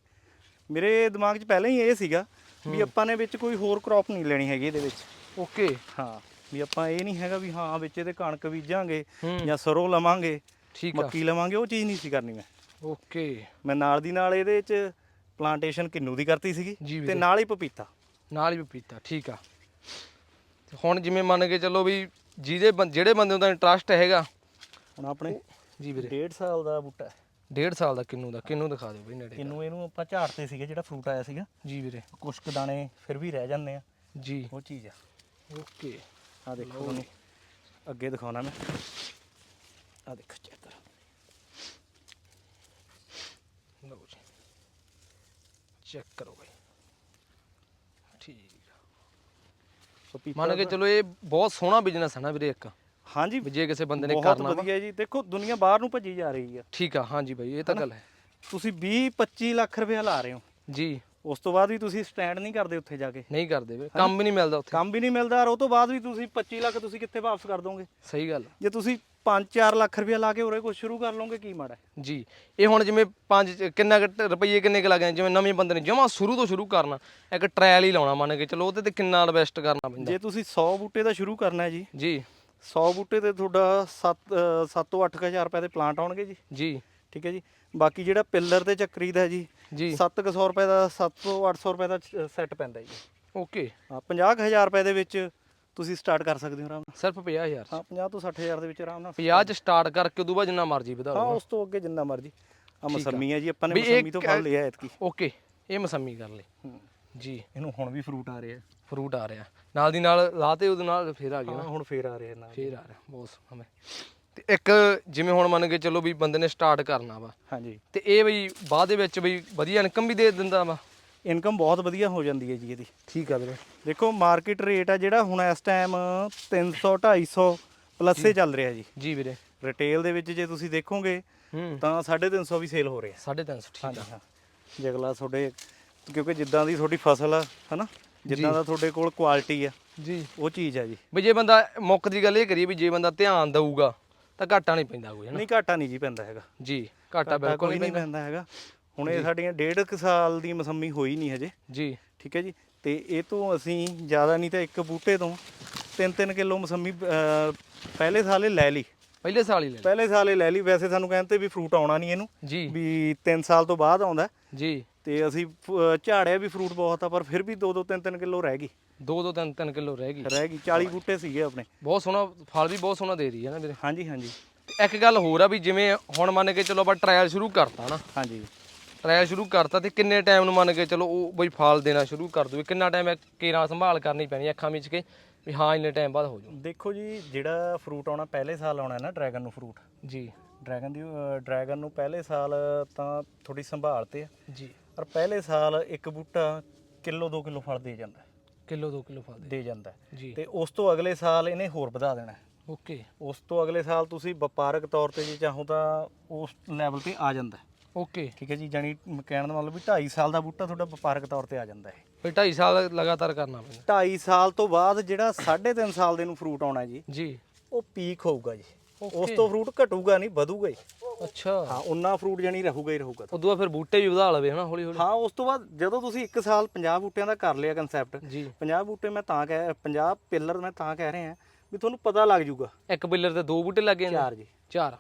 ਮੇਰੇ ਦਿਮਾਗ 'ਚ ਪਹਿਲਾਂ ਹੀ ਇਹ ਸੀਗਾ ਵੀ ਆਪਾਂ ਨੇ ਵਿੱਚ ਕੋਈ ਹੋਰ ਕ੍ਰੌਪ ਨਹੀਂ ਲੈਣੀ ਹੈਗੀ ਇਹਦੇ ਵਿੱਚ। ਓਕੇ ਹਾਂ ਵੀ ਆਪਾਂ ਇਹ ਨਹੀਂ ਹੈਗਾ ਵੀ ਹਾਂ ਵਿੱਚ ਇਹਦੇ ਕਣਕ ਬੀਜਾਂਗੇ ਹੂੰ। ਜਾਂ ਸਰੋਂ ਲਵਾਂਗੇ ਠੀਕ ਆ। ਮੱਕੀ ਲਵਾਂਗੇ ਉਹ ਚੀਜ਼ ਨਹੀਂ ਸੀ ਕਰਨੀ ਮੈਂ। ਓਕੇ ਮੈਂ ਨਾਲ ਦੀ ਨਾਲ ਇਹਦੇ 'ਚ ਪਲਾਂਟੇਸ਼ਨ ਕਿੰਨੂ ਦੀ ਕਰਤੀ ਸੀਗੀ ਜੀ ਤੇ ਨਾਲ ਹੀ ਪਪੀਤਾ। ਨਾਲ ਹੀ ਪਪੀਤਾ ਠੀਕ ਆ। ਹੁਣ ਜਿਵੇਂ ਮੰਨ ਕੇ ਚੱਲੋ ਵੀ ਜਿਹਦੇ ਬੰ- ਜਿਹੜੇ ਬੰਦੇ ਦਾ ਇੰਟਰਸਟ ਹੈਗਾ। ਹੁਣ ਆਪਣੇ ਜੀ ਵੀਰੇ। 1.5 ਸਾਲ ਦਾ ਬੂਟਾ ਹੈ। ਡੇਢ ਸਾਲ ਦਾ ਕਿੰਨੂ ਦਾ? ਕਿੰਨੂ ਦਿਖਾ ਦਿਓ ਬਈ ਨੇੜੇ ਕਿੰਨੂ ਇਹਨੂੰ ਆਪਾਂ ਝਾੜਤੇ ਸੀਗੇ ਜਿਹੜਾ ਫਰੂਟ ਆਇਆ ਸੀਗਾ। ਜੀ ਵੀਰੇ। ਕੁਛ ਕੁ ਦਾਣੇ ਫਿਰ ਵੀ ਰਹਿ ਜਾਂਦੇ ਆ। ਜੀ। ਉਹ ਚੀਜ਼ ਆ। ਓਕੇ। ਆ ਦੇਖੋ ਤੁਹਾਨੂੰ। ਅੱਗੇ ਦਿਖਾਉਣਾ ਮੈਂ। ਆ ਦੇਖੋ ਚੈੱਕ ਕਰੋ। ਲਓ ਜੀ। ਚੈੱਕ ਕਰੋ ਬਈ। ਠੀਕ। ਮੰਨ ਕੇ ਚਲੋ ਇਹ ਬਹੁਤ ਸੋਹਣਾ ਬਿਜ਼ਨਸ ਹੈ ਨਾ ਵੀਰੇ ਇੱਕ। ਹਾਂਜੀ। ਵੀ ਜੇ ਕਿਸੇ ਬੰਦੇ ਨੇ ਬਹੁਤ ਕਰਨਾ ਵਾ ਵਧੀਆ ਜੀ। ਦੇਖੋ ਦੁਨੀਆ ਬਾਹਰ ਨੂੰ ਭੱਜੀ ਜਾ ਰਹੀ ਆ। ਠੀਕ ਆ ਹਾਂਜੀ ਬਾਈ ਇਹ ਤਾਂ ਗੱਲ ਹੈ। ਤੁਸੀਂ 20 25 ਲੱਖ ਰੁਪਏ ਲਾ ਰਹੇ ਹੋ। ਜੀ। ਉਸ ਤੋਂ ਬਾਅਦ ਵੀ ਤੁਸੀਂ ਸਟੈਂਡ ਨਹੀਂ ਕਰਦੇ ਉੱਥੇ ਜਾ ਕੇ। ਨਹੀਂ ਕਰਦੇ ਵੀਰੇ ਕੰਮ ਵੀ ਨਹੀਂ ਮਿਲਦਾ ਉੱਥੇ। ਕੰਮ ਵੀ ਨਹੀਂ ਮਿਲਦਾ ਔਰ ਉਹ ਤੋਂ ਬਾਅਦ ਵੀ ਤੁਸੀਂ 25 ਲੱਖ ਤੁਸੀਂ ਕਿੱਥੇ ਵਾਪਸ ਕਰ ਦੋਗੇ? ਸਹੀ ਗੱਲ ਜੇ ਤੁਸੀਂ 5-4 ਲੱਖ ਰੁਪਏ ਲਾ ਕੇ ਉਰੇ ਕੁਝ ਸ਼ੁਰੂ ਕਰ ਲਓਗੇ ਕੀ ਮਾੜਾ ਹੈ? ਜੀ ਇਹ ਹੁਣ ਜਿਵੇਂ ਪੰਜ ਕਿੰਨਾ ਕੁ ਰੁਪਈਏ ਕਿੰਨੇ ਕੁ ਲੱਗਦੇ ਜਿਵੇਂ ਨਵੇਂ ਬੰਦੇ ਨੇ ਜਮਾ ਸ਼ੁਰੂ ਤੋਂ ਸ਼ੁਰੂ ਕਰਨਾ ਇੱਕ ਟ੍ਰਾਇਲ ਹੀ ਲਾਉਣਾ ਮੰਨ ਕੇ ਚਲੋ ਉਹਦੇ ਤੇ ਕਿੰਨਾ ਇਨਵੈਸਟ ਕਰਨਾ ਪੈਂਦਾ। ਜੇ ਤੁਸੀਂ 100 ਬੂਟੇ ਦਾ ਸ਼ੁਰੂ ਕਰਨਾ ਹੈ ਜੀ। ਜੀ। 100 ਬੂਟੇ ਤੇ ਤੁਹਾਡਾ 7 7 ਤੋਂ 8000 ਰੁਪਏ ਦੇ ਪਲਾਂਟ ਆਉਣਗੇ ਜੀ। ਜੀ। ਠੀਕ ਹੈ ਜੀ। ਬਾਕੀ ਜਿਹੜਾ ਪਿੱਲਰ ਤੇ ਚੱਕਰੀ ਦਾ ਜੀ ਜੀ। 700 ਰੁਪਏ ਦਾ 7 ਤੋਂ 800 ਰੁਪਏ ਦਾ ਸੈੱਟ ਪੈਂਦਾ ਜੀ। ਓਕੇ। ਹਾਂ 50000 ਰੁਪਏ ਦੇ ਵਿੱਚ ਤੁਸੀਂ ਸਟਾਰਟ ਕਰ ਸਕਦੇ ਹੋ ਆਰਾਮ ਨਾਲ? ਸਿਰਫ 50000 ਹਾਂ 50 ਤੋਂ 60000 ਦੇ ਵਿੱਚ ਆਰਾਮ ਨਾਲ 50 ਚ ਸਟਾਰਟ ਕਰਕੇ ਉਦੋਂ ਬਾਅਦ ਜਿੰਨਾ ਮਰਜ਼ੀ ਵਧਾ ਹਾਂ ਲਓ ਉਸ ਤੋਂ ਅੱਗੇ ਜਿੰਨਾ ਮਰਜ਼ੀ। ਆ ਆ। ਮਸੰਮੀ ਹੈ ਜੀ ਆਪਾਂ ਨੇ ਵੀ ਇਹ ਮਸੰਮੀ ਤੋਂ ਫਲ ਲਿਆ ਐਤਕੀ। ਓਕੇ ਇਹ ਮਸੰਮੀ ਕਰ ਲਈ। ਜੀ। ਇਹਨੂੰ ਹੁਣ ਵੀ ਫਰੂਟ ਆ ਰਿਹਾ। ਫਰੂਟ ਆ ਰਿਹਾ। ਨਾਲ ਦੀ ਨਾਲ ਲਾਤੇ ਉਹਦੇ ਨਾਲ ਫੇਰ ਆ ਗਿਆ ਹੁਣ ਫੇਰ ਆ ਰਿਹਾ ਨਾਲ ਫੇਰ ਆ ਰਿਹਾ ਬਹੁਤ ਸੋਹਣਾ ਤੇ ਇੱਕ ਜਿਵੇਂ ਹੁਣ ਮੰਨ ਕੇ ਚੱਲੋ ਵੀ ਬੰਦੇ ਨੇ ਸਟਾਰਟ ਕਰਨਾ ਵਾ। ਹਾਂਜੀ। ਤੇ ਤੇ ਇਹ ਬਈ ਬਾਅਦ ਦੇ ਵਿੱਚ ਬਈ ਵਧੀਆ ਇਨਕਮ ਵੀ ਦੇ ਦਿੰਦਾ ਵਾ। ਇਨਕਮ ਬਹੁਤ ਵਧੀਆ ਹੋ ਜਾਂਦੀ ਹੈ ਜੀ ਇਹਦੀ। ਠੀਕ ਆ ਵੀਰੇ। ਦੇਖੋ ਮਾਰਕੀਟ ਰੇਟ ਆ ਜਿਹੜਾ ਹੁਣ ਇਸ ਟਾਈਮ 300 250 ਪਲੱਸ ਹੀ ਚੱਲ ਰਿਹਾ ਜੀ। ਜੀ ਵੀਰੇ। ਰਿਟੇਲ ਦੇ ਵਿੱਚ ਜੇ ਤੁਸੀਂ ਦੇਖੋਗੇ ਤਾਂ 350 ਵੀ ਸੇਲ ਹੋ ਰਿਹਾ। 350 ਠੀਕ ਆ। ਹਾਂ। ਜੇ ਅਗਲਾ ਤੁਹਾਡੇ ਕਿਉਂਕਿ ਜਿੱਦਾਂ ਦੀ ਤੁਹਾਡੀ ਫਸਲ ਆ ਹਨਾ? ਜਿੱਦਾਂ ਦਾ ਤੁਹਾਡੇ ਕੋਲ ਕੁਆਲਿਟੀ ਆ ਜੀ। ਉਹ ਚੀਜ਼ ਆ ਜੀ। ਵੀ ਜੇ ਬੰਦਾ ਮੁੱਖ ਦੀ ਗੱਲ ਇਹ ਕਰੀਏ ਵੀ ਜੇ ਬੰਦਾ ਧਿਆਨ ਦਊਗਾ ਤਾਂ ਘਾਟਾ ਨਹੀਂ ਪੈਂਦਾ ਕੋਈ ਹਨਾ? ਨਹੀਂ ਘਾਟਾ ਨਹੀਂ ਜੀ ਪੈਂਦਾ ਹੈਗਾ। ਜੀ ਘਾਟਾ ਬਿਲਕੁਲ ਨਹੀਂ ਪੈਂਦਾ ਹੈਗਾ। ਹੁਣ ਇਹ ਸਾਡੀਆਂ ਡੇਢ ਕੁ ਸਾਲ ਦੀ ਮਸੰਮੀ ਹੋਈ ਨਹੀਂ ਹਜੇ। ਜੀ। ਠੀਕ ਹੈ ਜੀ? ਤੇ ਇਹ ਤੋਂ ਅਸੀਂ ਜ਼ਿਆਦਾ ਨਹੀਂ ਤਾਂ ਇੱਕ ਬੂਟੇ ਤੋਂ 3-3 ਕਿਲੋ ਮਸੰਮੀ ਪਹਿਲੇ ਸਾਲੇ ਲੈ ਲਈ। ਪਹਿਲੇ ਸਾਲ ਹੀ ਲੈ ਲਿਆ। ਪਹਿਲੇ ਸਾਲੇ ਲੈ ਲਈ। ਵੈਸੇ ਸਾਨੂੰ ਕਹਿੰਦੇ ਵੀ ਫਰੂਟ ਆਉਣਾ ਨਹੀਂ ਇਹਨੂੰ ਜੀ। ਵੀ 3 ਸਾਲ ਤੋਂ ਬਾਅਦ ਆਉਂਦਾ। ਜੀ। ਤੇ ਅਸੀਂ ਝਾੜਿਆ ਵੀ ਫਰੂਟ ਬਹੁਤ ਆ ਪਰ ਫਿਰ ਵੀ 2-2 3-3 ਕਿਲੋ ਰਹਿ ਗਈ। ਦੋ ਦੋ ਤਿੰਨ ਤਿੰਨ ਕਿਲੋ ਰਹਿ ਗਈ। ਰਹਿ ਗਈ। 40 ਬੂਟੇ ਸੀਗੇ ਆਪਣੇ। ਬਹੁਤ ਸੋਹਣਾ ਫਲ ਵੀ ਬਹੁਤ ਸੋਹਣਾ ਦੇ ਰਹੀ ਹੈ ਨਾ ਵੀਰੇ। ਹਾਂਜੀ ਹਾਂਜੀ। ਇੱਕ ਗੱਲ ਹੋਰ ਆ ਵੀ ਜਿਵੇਂ ਹੁਣ ਮੰਨ ਕੇ ਚਲੋ ਆਪਾਂ ਟ੍ਰਾਇਲ ਸ਼ੁਰੂ ਕਰਤਾ ਨਾ। ਹਾਂਜੀ। ਟ੍ਰਾਇਲ ਸ਼ੁਰੂ ਕਰਤਾ ਤੇ ਕਿੰਨੇ ਟਾਈਮ ਨੂੰ ਮੰਨ ਕੇ ਚਲੋ ਉਹ ਬਈ ਫਲ ਦੇਣਾ ਸ਼ੁਰੂ ਕਰ ਦੂਵੇ ਕਿੰਨਾ ਟਾਈਮ ਕੇਰਾਂ ਸੰਭਾਲ ਕਰਨੀ ਪੈਣੀ ਅੱਖਾਂ ਵਿੱਚ ਕੇ ਵੀ ਹਾਂ ਇੰਨੇ ਟਾਈਮ ਬਾਅਦ ਹੋ ਜਾਊ। ਦੇਖੋ ਜੀ ਜਿਹੜਾ ਫਰੂਟ ਆਉਣਾ ਪਹਿਲੇ ਸਾਲ ਆਉਣਾ ਹੈ ਨਾ ਡਰੈਗਨ ਨੂੰ ਫਰੂਟ ਜੀ। ਡਰੈਗਨ ਦੀ ਡਰੈਗਨ ਨੂੰ ਪਹਿਲੇ ਸਾਲ ਤਾਂ ਥੋੜੀ ਸੰਭਾਲ ਤੇ ਆ। ਜੀ। ਪਰ ਪਹਿਲੇ ਸਾਲ ਇੱਕ ਬੂਟਾ ਕਿਲੋ 2 ਕਿਲੋ ਫਲ ਦੇ ਜਾਂਦਾ ਹੈ। ਕਿਲੋ 2 ਕਿਲੋ ਫਲ ਦੇ। ਦੇ ਜਾਂਦਾ ਹੈ। ਜੀ। ਤੇ ਉਸ ਤੋਂ ਅਗਲੇ ਸਾਲ ਇਹਨੇ ਹੋਰ ਵਧਾ ਦੇਣਾ ਹੈ। ਓਕੇ। ਉਸ ਤੋਂ ਅਗਲੇ ਸਾਲ ਤੁਸੀਂ ਵਪਾਰਕ ਤੌਰ ਤੇ ਜੇ ਚਾਹੋ ਤਾਂ ਉਸ ਲੈਵਲ ਤੇ ਆ ਜਾਂਦਾ ਹੈ। ਓਕੇ। ਠੀਕ ਹੈ ਜੀ ਜਾਨੀ ਕਹਿਣ ਦਾ ਮਤਲਬ ਵੀ 2.5 ਸਾਲ ਦਾ ਬੂਟਾ ਤੁਹਾਡਾ ਵਪਾਰਕ ਤੌਰ ਤੇ ਆ ਜਾਂਦਾ ਹੈ। ਫਿਰ 2.5 ਸਾਲ ਲਗਾਤਾਰ ਕਰਨਾ ਪੈਂਦਾ। 2.5 ਸਾਲ ਤੋਂ ਬਾਅਦ ਜਿਹੜਾ 3.5 ਸਾਲ ਦੇ ਨੂੰ ਫਰੂਟ ਆਉਣਾ ਜੀ ਜੀ। ਉਹ ਪੀਕ ਹੋਊਗਾ ਜੀ। ਉਸ. ਤੋਂ ਫਰੂਟ ਘਟੂਗਾ ਨਹੀਂ ਵਧੂਗਾ ਹੀ। ਅੱਛਾ। ਹਾਂ ਉਨਾ ਫਰੂਟ ਜਾਨੀ ਰਹੂਗਾ ਹੀ ਰਹੂਗਾ। ਉਦੋਂ ਬਾਅਦ ਫਿਰ ਬੂਟੇ ਵੀ ਵਧਾ ਲਵੇ ਹਨਾ ਹੌਲੀ ਹੌਲੀ ਹਾਂ ਉਸ ਤੋਂ ਬਾਅਦ ਜਦੋਂ ਤੁਸੀਂ 1 ਸਾਲ 50 ਬੂਟਿਆਂ ਦਾ ਕਰ ਲਿਆ ਕਨਸੈਪਟ ਜੀ। 50 ਬੂਟੇ ਮੈਂ ਤਾਂ ਕਹਿ 50 ਪਿੱਲਰ ਮੈਂ ਤਾਂ ਕਹਿ ਰਿਹਾ ਵੀ ਤੁਹਾਨੂੰ ਪਤਾ ਲੱਗ ਜਾਊਗਾ। ਇੱਕ ਪਿੱਲਰ ਤੇ ਦੋ ਬੂਟੇ ਲੱਗੇ ਨੇ ਚਾਰ ਜੀ। ਚਾਰ।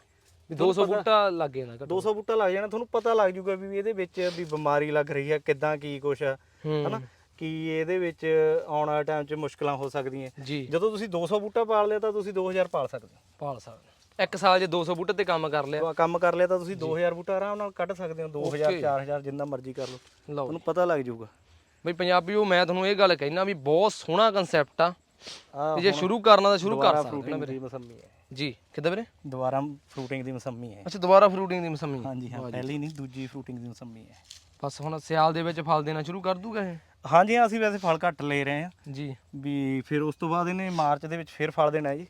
ਵੀ 200 ਬੂਟਾ ਲੱਗੇ ਨਾ ਘੱਟੋ 200 ਬੂਟਾ ਲੱਗ ਜਾਣਾ ਤੁਹਾਨੂੰ ਪਤਾ ਲੱਗ ਜਾਊਗਾ ਵੀ ਇਹਦੇ ਵਿੱਚ ਵੀ ਬਿਮਾਰੀ ਲੱਗ ਰਹੀ ਹੈ ਕਿੱਦਾਂ ਕੀ ਕੁਛ ਆ ਹੂੰ। ਹਨਾ? ਕੀ ਇਹਦੇ ਵਿੱਚ ਆਉਣ ਵਾਲੇ ਟਾਈਮ 'ਚ ਮੁਸ਼ਕਲਾਂ ਹੋ ਸਕਦੀਆਂ। ਜਦੋਂ ਤੁਸੀਂ 200 ਬੂਟਾ ਪਾਲ ਲਿਆ ਤਾਂ ਤੁਸੀਂ 2000 ਪਾਲ ਸਕਦੇ ਪਾਲ ਸਕਦੇ ਇੱਕ ਸਾਲ ਜੇ 200 ਬੂਟੇ ਤੇ ਕੰਮ ਕਰ ਲਿਆ। ਹੋ ਕੰਮ ਕਰ ਲਿਆ ਤਾਂ ਤੁਸੀਂ 2000 ਬੂਟਾ ਆਰਾਮ ਨਾਲ ਕੱਢ ਸਕਦੇ ਹੋ 2000 Okay. 4000 ਜਿੰਨਾ ਮਰਜ਼ੀ ਕਰ ਲਓ। ਤੁਹਾਨੂੰ ਪਤਾ ਲੱਗ ਜਾਊਗਾ ਬਈ ਪੰਜਾਬੀਓ ਮੈਂ ਤੁਹਾਨੂੰ ਇਹ ਗੱਲ ਕਹਿਣਾ ਵੀ ਬਹੁਤ ਸੋਹਣਾ ਕਨਸੈਪਟ ਆ ਆ। ਤੇ ਜੇ ਸ਼ੁਰੂ ਕਰਨਾ ਤਾਂ ਸ਼ੁਰੂ ਕਰ ਸਕਦੇ ਵੀਰੇ। ਦੀ ਮਸੰਮੀ ਹੈ। ਜੀ ਕਿੱਦਾਂ ਵੀਰੇ? ਦੁਬਾਰਾ ਫਰੂਟਿੰਗ ਦੀ ਮਸੰਮੀ ਹੈ। ਅੱਛਾ ਦੁਬਾਰਾ ਫਰੂਟਿੰਗ ਦੀ ਮਸੰਮੀ ਹਾਂਜੀ ਹਾਂ ਪਹਿਲੀ ਨਹੀਂ ਦੂਜੀ ਫਰੂਟਿੰਗ ਦੀ ਮਸੰਮੀ ਹੈ। ਬਸ ਹੁਣ ਸਿਆਲ ਦੇ ਵਿੱਚ ਫਲ ਦੇਣਾ ਸ਼ੁਰੂ ਕਰ ਦੂਗਾ ਇਹ? ਹਾਂਜੀ ਹਾਂ, ਅਸੀਂ ਵੈਸੇ ਫਲ ਘੱਟ ਲੈ ਰਹੇ ਹਾਂ। ਜੀ। ਵੀ ਫਿਰ ਉਸ ਤੋਂ ਬਾਅਦ ਇਹਨੇ ਮਾਰਚ ਦੇ ਵਿੱਚ ਫਿਰ ਫਲ ਦੇਣਾ ਹੈ ਜੀ।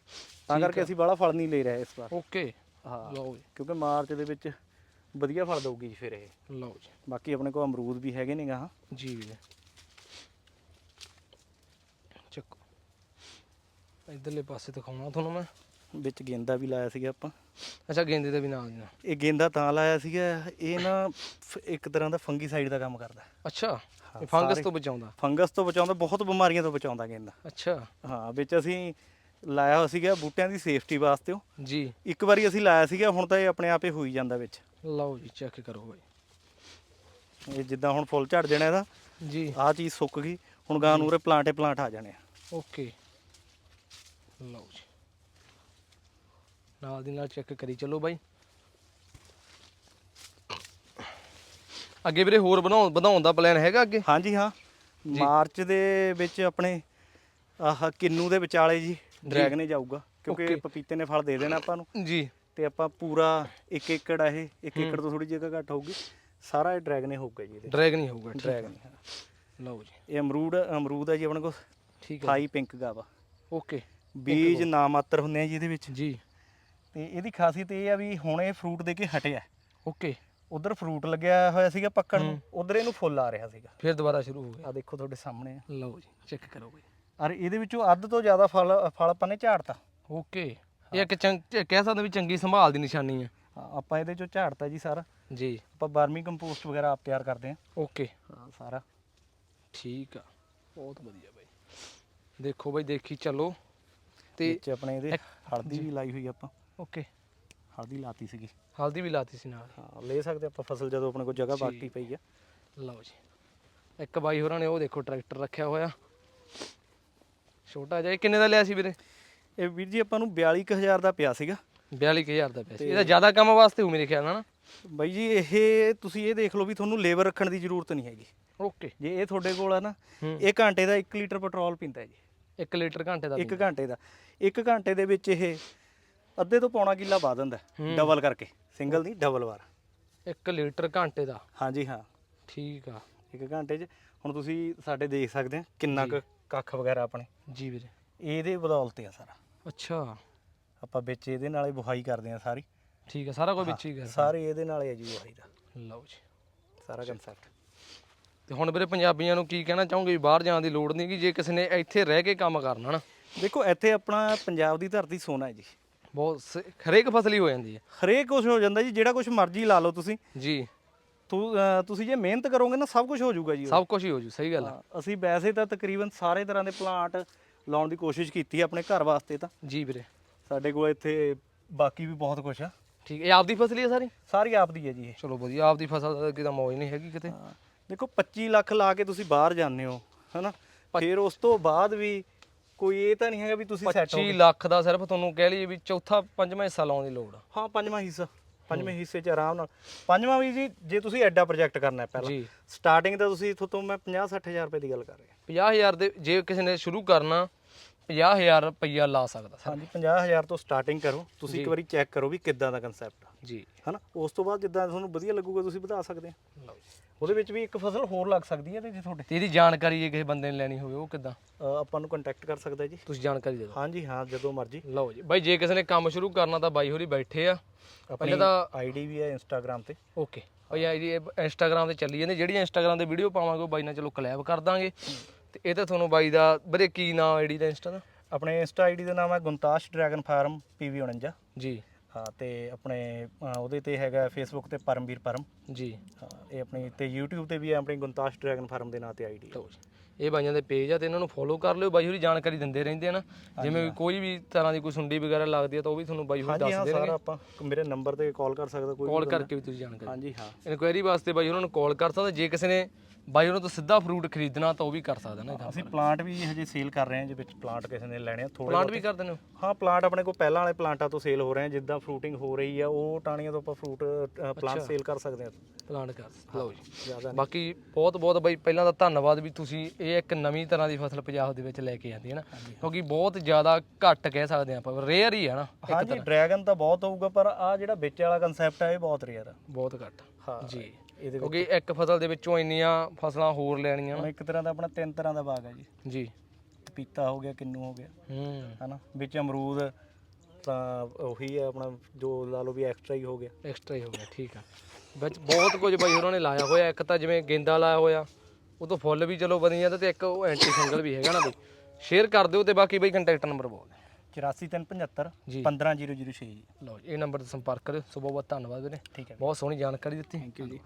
ਤਾਂ ਕਰਕੇ ਅਸੀਂ ਬੜਾ ਫਲ ਨਹੀਂ ਲੈ ਰਹੇ ਇਸ ਵਾਰ। ਓਕੇ। ਹਾਂ ਲਓ ਜੀ। ਕਿਉਂਕਿ ਮਾਰਚ ਦੇ ਵਿੱਚ ਵਧੀਆ ਫਲ ਦਊਗੀ ਜੀ ਫਿਰ ਇਹ। ਲਓ ਜੀ। ਬਾਕੀ ਆਪਣੇ ਕੋਲ ਅਮਰੂਦ ਵੀ ਹੈਗੇ ਨੇ ਗਾ ਜੀ ਵੀਰੇ ਚੱਕੋ ਇਧਰਲੇ ਪਾਸੇ ਦਿਖਾਉਣਾ ਤੁਹਾਨੂੰ ਮੈਂ। ਵਿੱਚ ਗੇਂਦਾ ਵੀ ਲਾਇਆ ਸੀਗਾ ਆਪਾਂ। ਅੱਛਾ ਗੇਂਦੇ ਦੇ ਵੀ ਨਾਲ ਦੀ ਨਾਲ ਇਹ ਗੇਂਦਾ ਤਾਂ ਲਾਇਆ ਸੀਗਾ ਇਹ ਨਾ ਫ- ਇੱਕ ਤਰ੍ਹਾਂ ਦਾ ਫੰਗੀਸਾਈਡ ਦਾ ਕੰਮ ਕਰਦਾ। ਅੱਛਾ ਹਾਂ, ਇਹ ਫੰਗਸ ਸਾਰੇ- ਤੋਂ ਬਚਾਉਂਦਾ। ਫੰਗਸ ਤੋਂ ਬਚਾਉਂਦਾ ਬਹੁਤ ਬਿਮਾਰੀਆਂ ਤੋਂ ਬਚਾਉਂਦਾ ਗੇਂਦਾ। ਅੱਛਾ। ਹਾਂ ਵਿੱਚ ਅਸੀਂ ਲਾਇਆ ਹੋਇਆ ਸੀਗਾ ਬੂਟਿਆਂ ਦੀ ਸੇਫਟੀ ਵਾਸਤੇ। ਉਹ ਜੀ। ਇੱਕ ਵਾਰੀ ਅਸੀਂ ਲਾਇਆ ਸੀਗਾ ਹੁਣ ਤਾਂ ਇਹ ਆਪਣੇ ਆਪੇ ਹੋਈ ਜਾਂਦਾ ਵਿੱਚ। ਲਓ ਜੀ ਚੈੱਕ ਕਰੋ ਬਾਈ। ਇਹ ਜਿੱਦਾਂ ਹੁਣ ਫੁੱਲ ਝੜ ਜਾਣਾ ਇਹਦਾ। ਜੀ। ਆਹ ਚੀਜ਼ ਸੁੱਕ ਗਈ ਹੁਣ ਗਾਂ ਨੂੰ ਉਰੇ ਪਲਾਂਟੇ ਪਲਾਂਟ ਆ ਜਾਣੇ ਆ। ਓਕੇ। ਲਓ ਜੀ। ਨਾਲ ਦੀ ਨਾਲ ਚੈੱਕ ਕਰੀ। ਚਲੋ ਬਾਈ। ਅੱਗੇ ਵੀਰੇ ਹੋਰ ਬਣਾਉਣ ਵਧਾਉਣ ਦਾ ਪਲਾਨ ਹੈਗਾ ਅੱਗੇ? ਹਾਂਜੀ ਹਾਂ। ਮਾਰਚ ਦੇ ਵਿੱਚ ਆਪਣੇ ਆਹ ਕਿੰਨੂ ਦੇ ਵਿਚਾਲੇ ਜੀ ਡਰੈਗਨ ਜਾਊਗਾ ਕਿਉਂਕਿ Okay. ਪਪੀਤੇ ਨੇ ਫਲ ਦੇ ਦੇਣਾ ਆਪਾਂ ਨੂੰ। ਜੀ। ਤੇ ਆਪਾਂ ਪੂਰਾ 1 ਏਕੜ ਆ ਇਹ। 1 ਏਕੜ ਤੋਂ ਥੋੜੀ ਜਗ੍ਹਾ ਘੱਟ ਹੋਊਗੀ। ਸਾਰਾ ਇਹ ਡਰੈਗਨ ਹੀ ਹੋਊਗਾ ਜੀ ਇਹਦੇ ਡਰੈਗਨ ਹੀ ਹੋਊਗਾ ਠੀਕ ਡਰੈਗਨ ਲਓ ਜੀ। ਇਹ ਅਮਰੂਦ ਅਮਰੂਦ ਹੈ ਜੀ ਆਪਣੇ ਕੋਲ। ਠੀਕ ਹੈ ਥਾਈ ਪਿੰਕ ਗਾਵਾ। ਓਕੇ। ਬੀਜ ਨਾ ਮਾਤਰ ਹੁੰਦੇ ਆ ਜੀ ਇਹਦੇ ਵਿੱਚ। ਜੀ। ਤੇ ਇਹਦੀ ਖਾਸੀਅਤ ਇਹ ਆ ਵੀ ਹੁਣ ਇਹ ਫਰੂਟ ਦੇ ਕੇ ਹਟਿਆ। ਓਕੇ। ਉਧਰ ਫਰੂਟ ਲੱਗਿਆ ਹੋਇਆ ਸੀਗਾ ਪੱਕਣ ਨੂੰ ਉਧਰ ਇਹਨੂੰ ਫੁੱਲ ਆ ਰਿਹਾ ਸੀਗਾ। ਫਿਰ ਦੁਬਾਰਾ ਸ਼ੁਰੂ ਹੋ ਗਿਆ। ਆ ਦੇਖੋ ਤੁਹਾਡੇ ਸਾਹਮਣੇ ਆ। ਲਓ ਜੀ ਚੈੱਕ ਕਰੋ ਬਾਈ। ਔਰ ਇਹਦੇ ਵਿੱਚੋਂ ਅੱਧ ਤੋਂ ਜ਼ਿਆਦਾ ਫਲ ਫਲ ਆਪਾਂ ਨੇ ਝਾੜਤਾ। ਓਕੇ। ਇਹ ਇੱਕ ਚੰਗ ਕਹਿ ਸਕਦੇ ਵੀ ਚੰਗੀ ਸੰਭਾਲ ਦੀ ਨਿਸ਼ਾਨੀ ਹੈ ਹਾਂ, ਆਪਾਂ ਇਹਦੇ ਚੋਂ ਝਾੜਤਾ ਜੀ ਸਾਰਾ। ਜੀ। ਆਪਾਂ ਬਰਮੀ ਕੰਪੋਸਟ ਵਗੈਰਾ ਆਪ ਤਿਆਰ ਕਰਦੇ ਆ। ਓਕੇ। ਹਾਂ ਸਾਰਾ। ਠੀਕ ਆ। ਬਹੁਤ ਵਧੀਆ ਬਾਈ। ਦੇਖੋ ਬਾਈ ਦੇਖੀ ਚੱਲੋ। ਤੇ ਵਿੱਚ ਆਪਣੇ ਇਹਦੇ ਹਲਦੀ ਵੀ ਲਾਈ ਹੋਈ ਆਪਾਂ। ਓਕੇ। ਹਲਦੀ ਲਾਤੀ ਸੀਗੀ। ਹਲਦੀ ਵੀ ਲਾਤੀ ਸੀ ਨਾਲ। ਹਾਂ ਲੈ ਸਕਦੇ ਆਪਾਂ ਫਸਲ ਜਦੋਂ ਆਪਣੇ ਕੋਲ ਜਗ੍ਹਾ ਬਾਕੀ ਪਈ ਆ। ਲਓ ਜੀ। ਇੱਕ ਬਾਈ ਹੋਰਾਂ ਨੇ ਉਹ ਦੇਖੋ ਟਰੈਕਟਰ ਰੱਖਿਆ ਹੋਇਆ। ਛੋਟਾ ਜਿਹਾ ਇਹ ਕਿੰਨੇ ਦਾ ਲਿਆ ਸੀ ਵੀਰੇ? ਇਹ ਵੀਰ ਜੀ ਆਪਾਂ ਨੂੰ 42000 ਦਾ ਪਿਆ ਸੀਗਾ। 42000 ਦਾ ਪਿਆ ਸੀ। ਇਹਦਾ ਜ਼ਿਆਦਾ ਕੰਮ ਵਾਸਤੇ ਹੋ ਮੇਰੇ ਖਿਆਲ ਨਾਲ ਨਾ। ਬਾਈ ਜੀ ਇਹ ਤੁਸੀਂ ਇਹ ਦੇਖ ਲਓ ਵੀ ਤੁਹਾਨੂੰ ਲੇਬਰ ਰੱਖਣ ਦੀ ਜ਼ਰੂਰਤ ਨਹੀਂ ਹੈਗੀ। ਓਕੇ। ਜੇ ਇਹ ਤੁਹਾਡੇ ਕੋਲ ਆ ਨਾ। ਇਹ ਘੰਟੇ ਦਾ 1 ਲੀਟਰ ਪੈਟਰੋਲ ਪੀਂਦਾ ਹੈ ਜੀ। 1 ਲੀਟਰ ਘੰਟੇ ਦਾ 1 ਘੰਟੇ ਦਾ। 1 ਘੰਟੇ ਦੇ ਵਿੱਚ ਇਹ ਅੱਧੇ ਤੋਂ ਪੌਣਾ ਕਿੱਲਾ ਵਾ ਦਿੰਦਾ ਡਬਲ ਕਰਕੇ। ਸਿੰਗਲ ਨਹੀਂ ਡਬਲ ਵਾਰ। 1 ਲੀਟਰ ਘੰਟੇ ਦਾ। ਹਾਂਜੀ ਹਾਂ। ਠੀਕ ਆ। ਇੱਕ ਘੰਟੇ 'ਚ। ਹੁਣ ਤੁਸੀਂ ਸਾਡੇ ਦੇਖ ਸਕਦੇ ਆ ਕਿੰਨਾ ਕੁ ਕੱਖ ਵਗੈਰਾ ਆਪਣੇ। ਜੀ ਵੀਰੇ। ਇਹਦੇ ਬਦੌਲਤ ਆ ਸਾਰਾ। ਅੱਛਾ। ਆਪਾਂ ਵਿੱਚ ਇਹਦੇ ਨਾਲ ਹੀ ਬੁਹਾਈ ਕਰਦੇ ਆ ਸਾਰੀ। ਠੀਕ ਆ ਸਾਰਾ ਕੁਝ ਵਿੱਚ ਹੀ ਕਰ ਸਾਰੇ ਇਹਦੇ ਨਾਲ ਹੀ ਆ ਜੀ ਬੁਹਾਈ ਦਾ। ਲਓ ਜੀ। ਸਾਰਾ ਕਨਸੈਪਟ ਤੇ ਹੁਣ ਵੀਰੇ ਪੰਜਾਬੀਆਂ ਨੂੰ ਕੀ ਕਹਿਣਾ ਚਾਹੋਗੇ ਵੀ ਬਾਹਰ ਜਾਣ ਦੀ ਲੋੜ ਨਹੀਂ ਕਿ ਜੇ ਕਿਸੇ ਨੇ ਇੱਥੇ ਰਹਿ ਕੇ ਕੰਮ ਕਰਨਾ ਨਾ? ਦੇਖੋ ਇੱਥੇ ਆਪਣਾ ਪੰਜਾਬ ਦੀ ਧਰਤੀ ਸੋਨਾ ਹੈ ਜੀ। ਬਹੁਤ ਸ- ਹਰੇਕ ਫਸਲ ਹੀ ਜਾਂਦੀ ਹੈ। ਹਰੇਕ ਕੁਝ ਹੋ ਜਾਂਦਾ ਜੀ ਜਿਹੜਾ ਕੁਝ ਮਰਜ਼ੀ ਲਾ ਲਓ ਤੁਸੀਂ। ਜੀ। ਤੂੰ ਅਹ ਤੁਸੀਂ ਜੇ ਮਿਹਨਤ ਕਰੋਗੇ ਨਾ ਸਭ ਕੁਝ ਹੋ ਜਾਊਗਾ ਜੀ ਸਭ ਕੁਝ ਹੀ ਹੋ ਜੂ ਸਹੀ ਗੱਲ ਆ। ਹਾਂ, ਅਸੀਂ ਵੈਸੇ ਤਾਂ ਤਕਰੀਬਨ ਸਾਰੇ ਤਰ੍ਹਾਂ ਦੇ ਪਲਾਂਟ ਲਾਉਣ ਦੀ ਕੋਸ਼ਿਸ਼ ਕੀਤੀ ਹੈ ਆਪਣੇ ਘਰ ਵਾਸਤੇ ਤਾਂ। ਜੀ ਵੀਰੇ। ਸਾਡੇ ਕੋਲ ਇੱਥੇ ਬਾਕੀ ਵੀ ਬਹੁਤ ਕੁਝ ਆ। ਠੀਕ ਇਹ ਆਪਦੀ ਫਸਲ ਹੀ ਸਾਰੀ? ਸਾਰੀ ਆਪ ਦੀ ਹੈ ਜੀ ਇਹ। ਚਲੋ ਵਧੀਆ ਆਪਦੀ ਫਸਲ ਦਾ ਕਿਤੇ ਮੌਜ ਨਹੀਂ ਹੈਗੀ ਕਿਤੇ। ਹਾਂ, ਦੇਖੋ 25 ਲੱਖ ਲਾ ਕੇ ਤੁਸੀਂ ਬਾਹਰ ਜਾਂਦੇ ਹੋ ਹਨਾ? ਫਿਰ ਉਸ ਤੋਂ ਬਾਅਦ ਵੀ ਕੋਈ ਇਹ ਤਾਂ ਨਹੀਂ ਹੈਗਾ ਵੀ ਤੁਸੀਂ ਸੈੱਟ 25 ਲੱਖ ਦਾ ਸਿਰਫ ਤੁਹਾਨੂੰ ਕਹਿ ਲਈਏ ਵੀ ਚੌਥਾ ਪੰਜਵਾਂ ਹਿੱਸਾ ਲਾਉਣ ਦੀ ਲੋੜ ਆ। ਹਾਂ ਪੰਜਵਾਂ ਹਿੱਸਾ ਪੰਜਵੇਂ ਹਿੱਸੇ 'ਚ ਆਰਾਮ ਨਾਲ। ਪੰਜਵਾਂ ਵੀ ਜੀ ਜੇ ਤੁਸੀਂ ਐਡਾ ਪ੍ਰੋਜੈਕਟ ਕਰਨਾ ਹੈ ਪਹਿਲਾਂ ਸਟਾਰਟਿੰਗ ਤਾਂ ਤੁਸੀਂ ਇੱਥੋਂ ਤੋਂ ਮੈਂ 50 60000 ਰੁਪਏ ਦੀ ਗੱਲ ਕਰ ਰਿਹਾ। 50000 ਦੇ ਜੇ ਕਿਸੇ ਨੇ ਸ਼ੁਰੂ ਕਰਨਾ 50000 ਰੁਪਈਆ ਲਾ ਸਕਦਾ ਹਾਂਜੀ 50000 ਤੋਂ ਸਟਾਰਟਿੰਗ ਕਰੋ। ਤੁਸੀਂ ਇੱਕ ਵਾਰੀ ਚੈੱਕ ਕਰੋ ਵੀ ਕਿੱਦਾਂ ਦਾ ਕਨਸੈਪਟ ਆ ਜੀ। ਹਨਾ? ਉਸ ਤੋਂ ਬਾਅਦ ਜਿੱਦਾਂ ਤੁਹਾਨੂੰ ਵਧੀਆ ਲੱਗੂਗਾ ਤੁਸੀਂ ਵਧਾ ਸਕਦੇ ਆ ਲਓ ਜੀ। ਉਹਦੇ ਵਿੱਚ ਵੀ ਇੱਕ ਫਸਲ ਹੋਰ ਲੱਗ ਸਕਦੀ ਹੈ ਤੇ ਜੇ ਤੁਹਾਡੇ ਤੇ ਇਹਦੀ ਜਾਣਕਾਰੀ ਜੇ ਕਿਸੇ ਬੰਦੇ ਨੇ ਲੈਣੀ ਹੋਵੇ ਉਹ ਕਿੱਦਾਂ? ਅ, ਆਪਾਂ ਨੂੰ ਕੰਟੈਕਟ ਕਰ ਸਕਦਾ ਜੀ। ਤੁਸੀਂ ਜਾਣਕਾਰੀ ਦੇ ਦਿਓ। ਹਾਂਜੀ ਹਾਂ ਜਦੋਂ ਮਰਜ਼ੀ। ਲਓ ਜੀ। ਬਾਈ ਜੇ ਕਿਸੇ ਨੇ ਕੰਮ ਸ਼ੁਰੂ ਕਰਨਾ ਤਾਂ ਬਾਈ ਹੋਰੀ ਬੈਠੇ ਆ। ਆਪਣੀ ਪਹਿਲੇ ਤਾਂ ਆਈਡੀ ਵੀ ਹੈ ਇੰਸਟਾਗ੍ਰam ਤੇ। ਓਕੇ। ਭਾਈ ਆਈਡੀ ਇੰਸਟਾਗ੍ਰam ਤੇ ਚੱਲੀ ਜਾਂਦੇ। ਜਿਹੜੀਆਂ ਇੰਸਟਾਗ੍ਰam ਤੇ ਵੀਡੀਓ ਪਾਵਾਂਗੇ ਉਹ ਬਾਈ ਨਾਲ ਚਲੋ ਕਲੈਬ ਕਰ ਦਾਂਗੇ। ਤੇ ਇਹ ਤੇ ਤੁਹਾਨੂੰ ਬਾਈ ਦਾ ਵੀਰੇ ਕੀ ਨਾਮ ਆਈਡੀ ਦਾ ਇੰਸਟਾ ਦਾ। ਆਪਣੇ ਇੰਸਟਾ ਆਈਡੀ ਦਾ ਨਾਮ ਹੈ ਗੁੰਤਾਸ਼ ਡਰੈਗਨ ਫਾਰਮ PV49 ਜੀ। ਹਾਂ ਤੇ ਆਪਣੇ ਉਹਦੇ ਤੇ ਹੈਗਾ ਫੇਸਬੁੱਕ ਤੇ ਪਰਮਵੀਰ ਪਰਮ। ਜੀ। ਹਾਂ ਇਹ ਆਪਣੀ ਤੇ YouTube ਤੇ ਵੀ ਹੈ ਆਪਣੀ ਗੁੰਤਾਸ਼ ਡਰੈਗਨ ਫਾਰਮ ਦੇ ਨਾਂ ਤੇ ਆਈਡੀ ਲਓ ਜੀ। ਇਹ ਬਾਈਆਂ ਦੇ ਪੇਜ ਆ ਤੇ ਇਹਨਾਂ ਨੂੰ ਫੋਲੋ ਕਰ ਲਿਓ ਬਾਈ ਹੋਰੀ ਜਾਣਕਾਰੀ ਦਿੰਦੇ ਰਹਿੰਦੇ ਆ ਨਾ। ਜਿਵੇਂ ਵੀ ਕੋਈ ਵੀ ਤਰ੍ਹਾਂ ਦੀ ਕੋਈ ਸੁੰਡੀ ਵਗੈਰਾ ਲੱਗਦੀ ਆ ਤਾਂ ਉਹ ਵੀ ਤੁਹਾਨੂੰ ਬਾਈ ਹੋਰੀ ਹਾਂਜੀ ਦੱਸ ਹਾਂ ਦੇਣਗੇ। ਆਪਾਂ ਮੇਰੇ ਨੰਬਰ ਤੇ ਕਾਲ ਕਰ ਸਕਦਾ ਕੋਈ ਕਾਲ ਕਰਕੇ ਵੀ ਤੁਸੀਂ ਜਾਣਕਾਰੀ ਹਾਂਜੀ ਹਾਂ। ਇਨਕੁਆਇਰੀ ਵਾਸਤੇ ਬਾਈ ਉਹਨਾਂ ਨੂੰ ਕਾਲ ਕਰ ਸਕਦਾ। ਜੇ ਕਿਸੇ ਨੇ ਬਾਈ ਉਹਨਾਂ ਤੋਂ ਸਿੱਧਾ ਫਰੂਟ ਖਰੀਦਣਾ ਤਾਂ ਉਹ ਵੀ ਕਰ ਸਕਦਾ ਨਾ ਅਸੀਂ ਪਲਾਂਟ ਵੀ ਹਜੇ ਸੇਲ ਕਰ ਰਹੇ ਹਾਂ ਜੇ ਵਿੱਚ ਪਲਾਂਟ ਕਿਸੇ ਨੇ ਲੈਣੇ ਆ ਥੋੜੇ ਪਲਾਂਟ ਵੀ ਕਰ ਦਿੰਦੇ ਹੋ ਹਾਂ ਪਲਾਂਟ ਆਪਣੇ ਕੋਲ ਪਹਿਲਾਂ ਵਾਲੇ ਪਲਾਂਟਾਂ ਤੋਂ ਸੇਲ ਹੋ ਰਹੇ ਆ ਜਿੱਦਾਂ ਫਰੂਟਿੰਗ ਹੋ ਰਹੀ ਆ ਉਹ ਟਾਣੀਆਂ ਤੋਂ ਆਪਾਂ ਫਰੂਟ ਪਲਾਂਟ ਸੇਲ ਕਰ ਸਕਦੇ ਆ। ਪਲਾਂਟ ਕਰ ਲਓ ਜੀ। ਜ਼ਿਆਦਾ ਬਾਕੀ ਬਹੁਤ ਬਹੁਤ ਬਾਈ ਪਹਿਲਾਂ ਤਾਂ ਧੰਨਵਾਦ ਵੀ ਤੁਸੀਂ ਇਹ ਇੱਕ ਨਵੀਂ ਤਰ੍ਹਾਂ ਦੀ ਫਸਲ ਪੰਜਾਬ ਦੇ ਵਿੱਚ ਲੈ ਕੇ ਆਂਦੀ ਹੈ ਨਾ। ਕਿਉਂਕਿ ਬਹੁਤ ਜ਼ਿਆਦਾ ਘੱਟ ਕਹਿ ਸਕਦੇ ਆਪਾਂ ਰੇਅਰ ਹੀ ਹੈ ਨਾ ਹਾਂਜੀ ਡਰੈਗਨ ਤਾਂ ਬਹੁਤ ਹੋਊਗਾ ਪਰ ਆ ਜਿਹੜਾ ਵਿੱਚ ਵਾਲਾ ਕਨਸੈਪਟ ਆ ਇਹ ਬਹੁਤ ਰੇਅਰ ਆ। ਬਹੁਤ ਘੱਟ। ਹਾਂ। ਜੀ। ਇਹਦੇ ਕਿਉਂਕਿ ਇੱਕ ਫਸਲ ਦੇ ਵਿੱਚੋਂ ਇੰਨੀਆਂ ਫਸਲਾਂ ਹੋਰ ਲੈਣੀਆਂ ਹੁਣ ਨਾ ਇੱਕ ਤਰ੍ਹਾਂ ਦਾ ਆਪਣਾ ਤਿੰਨ ਤਰ੍ਹਾਂ ਦਾ ਬਾਗ ਹੈ ਜੀ। ਜੀ। ਪਪੀਤਾ ਹੋ ਗਿਆ ਕਿੰਨੂ ਹੋ ਗਿਆ ਹੂੰ। ਹਨਾ? ਵਿੱਚ ਅਮਰੂਦ ਤਾਂ ਉਹੀ ਆ ਆਪਣਾ ਜੋ ਲਾ ਲਓ ਵੀ ਐਕਸਟਰਾ ਹੀ ਹੋ ਗਿਆ। ਐਕਸਟਰਾ ਹੀ ਹੋ ਗਿਆ ਠੀਕ ਆ। ਵਿੱਚ ਬਹੁਤ ਕੁਝ ਬਾਈ ਹੋਰਾਂ ਨੇ ਲਾਇਆ ਹੋਇਆ ਇੱਕ ਤਾਂ ਜਿਵੇਂ ਗੇਂਦਾ ਲਾਇਆ ਹੋਇਆ ਉਹ ਤੋਂ ਫੁੱਲ ਵੀ ਚਲੋ ਬਣੀ ਜਾਂਦਾ ਤੇ ਇੱਕ ਉਹ ਐਂਟੀ ਫੰਗਲ ਵੀ ਹੈਗਾ ਨਾ ਬਈ। ਸ਼ੇਅਰ ਕਰ ਦਿਓ ਤੇ ਬਾਕੀ ਬਈ ਕੰਟੈਕਟ ਨੰਬਰ ਬੋਲ ਦਿਓ। 84375 ਜੀ। 15006 ਜੀ। ਲਓ ਜੀ, ਇਹ ਨੰਬਰ ਤੇ ਸੰਪਰਕ ਕਰਿਓ ਸੋ ਬਹੁਤ ਬਹੁਤ ਧੰਨਵਾਦ ਵੀਰੇ। ਠੀਕ ਹੈ। ਬਹੁਤ ਸੋਹਣੀ ਜਾਣਕਾਰੀ ਦਿੱਤੀ। ਥੈਂਕ ਯੂ ਜੀ।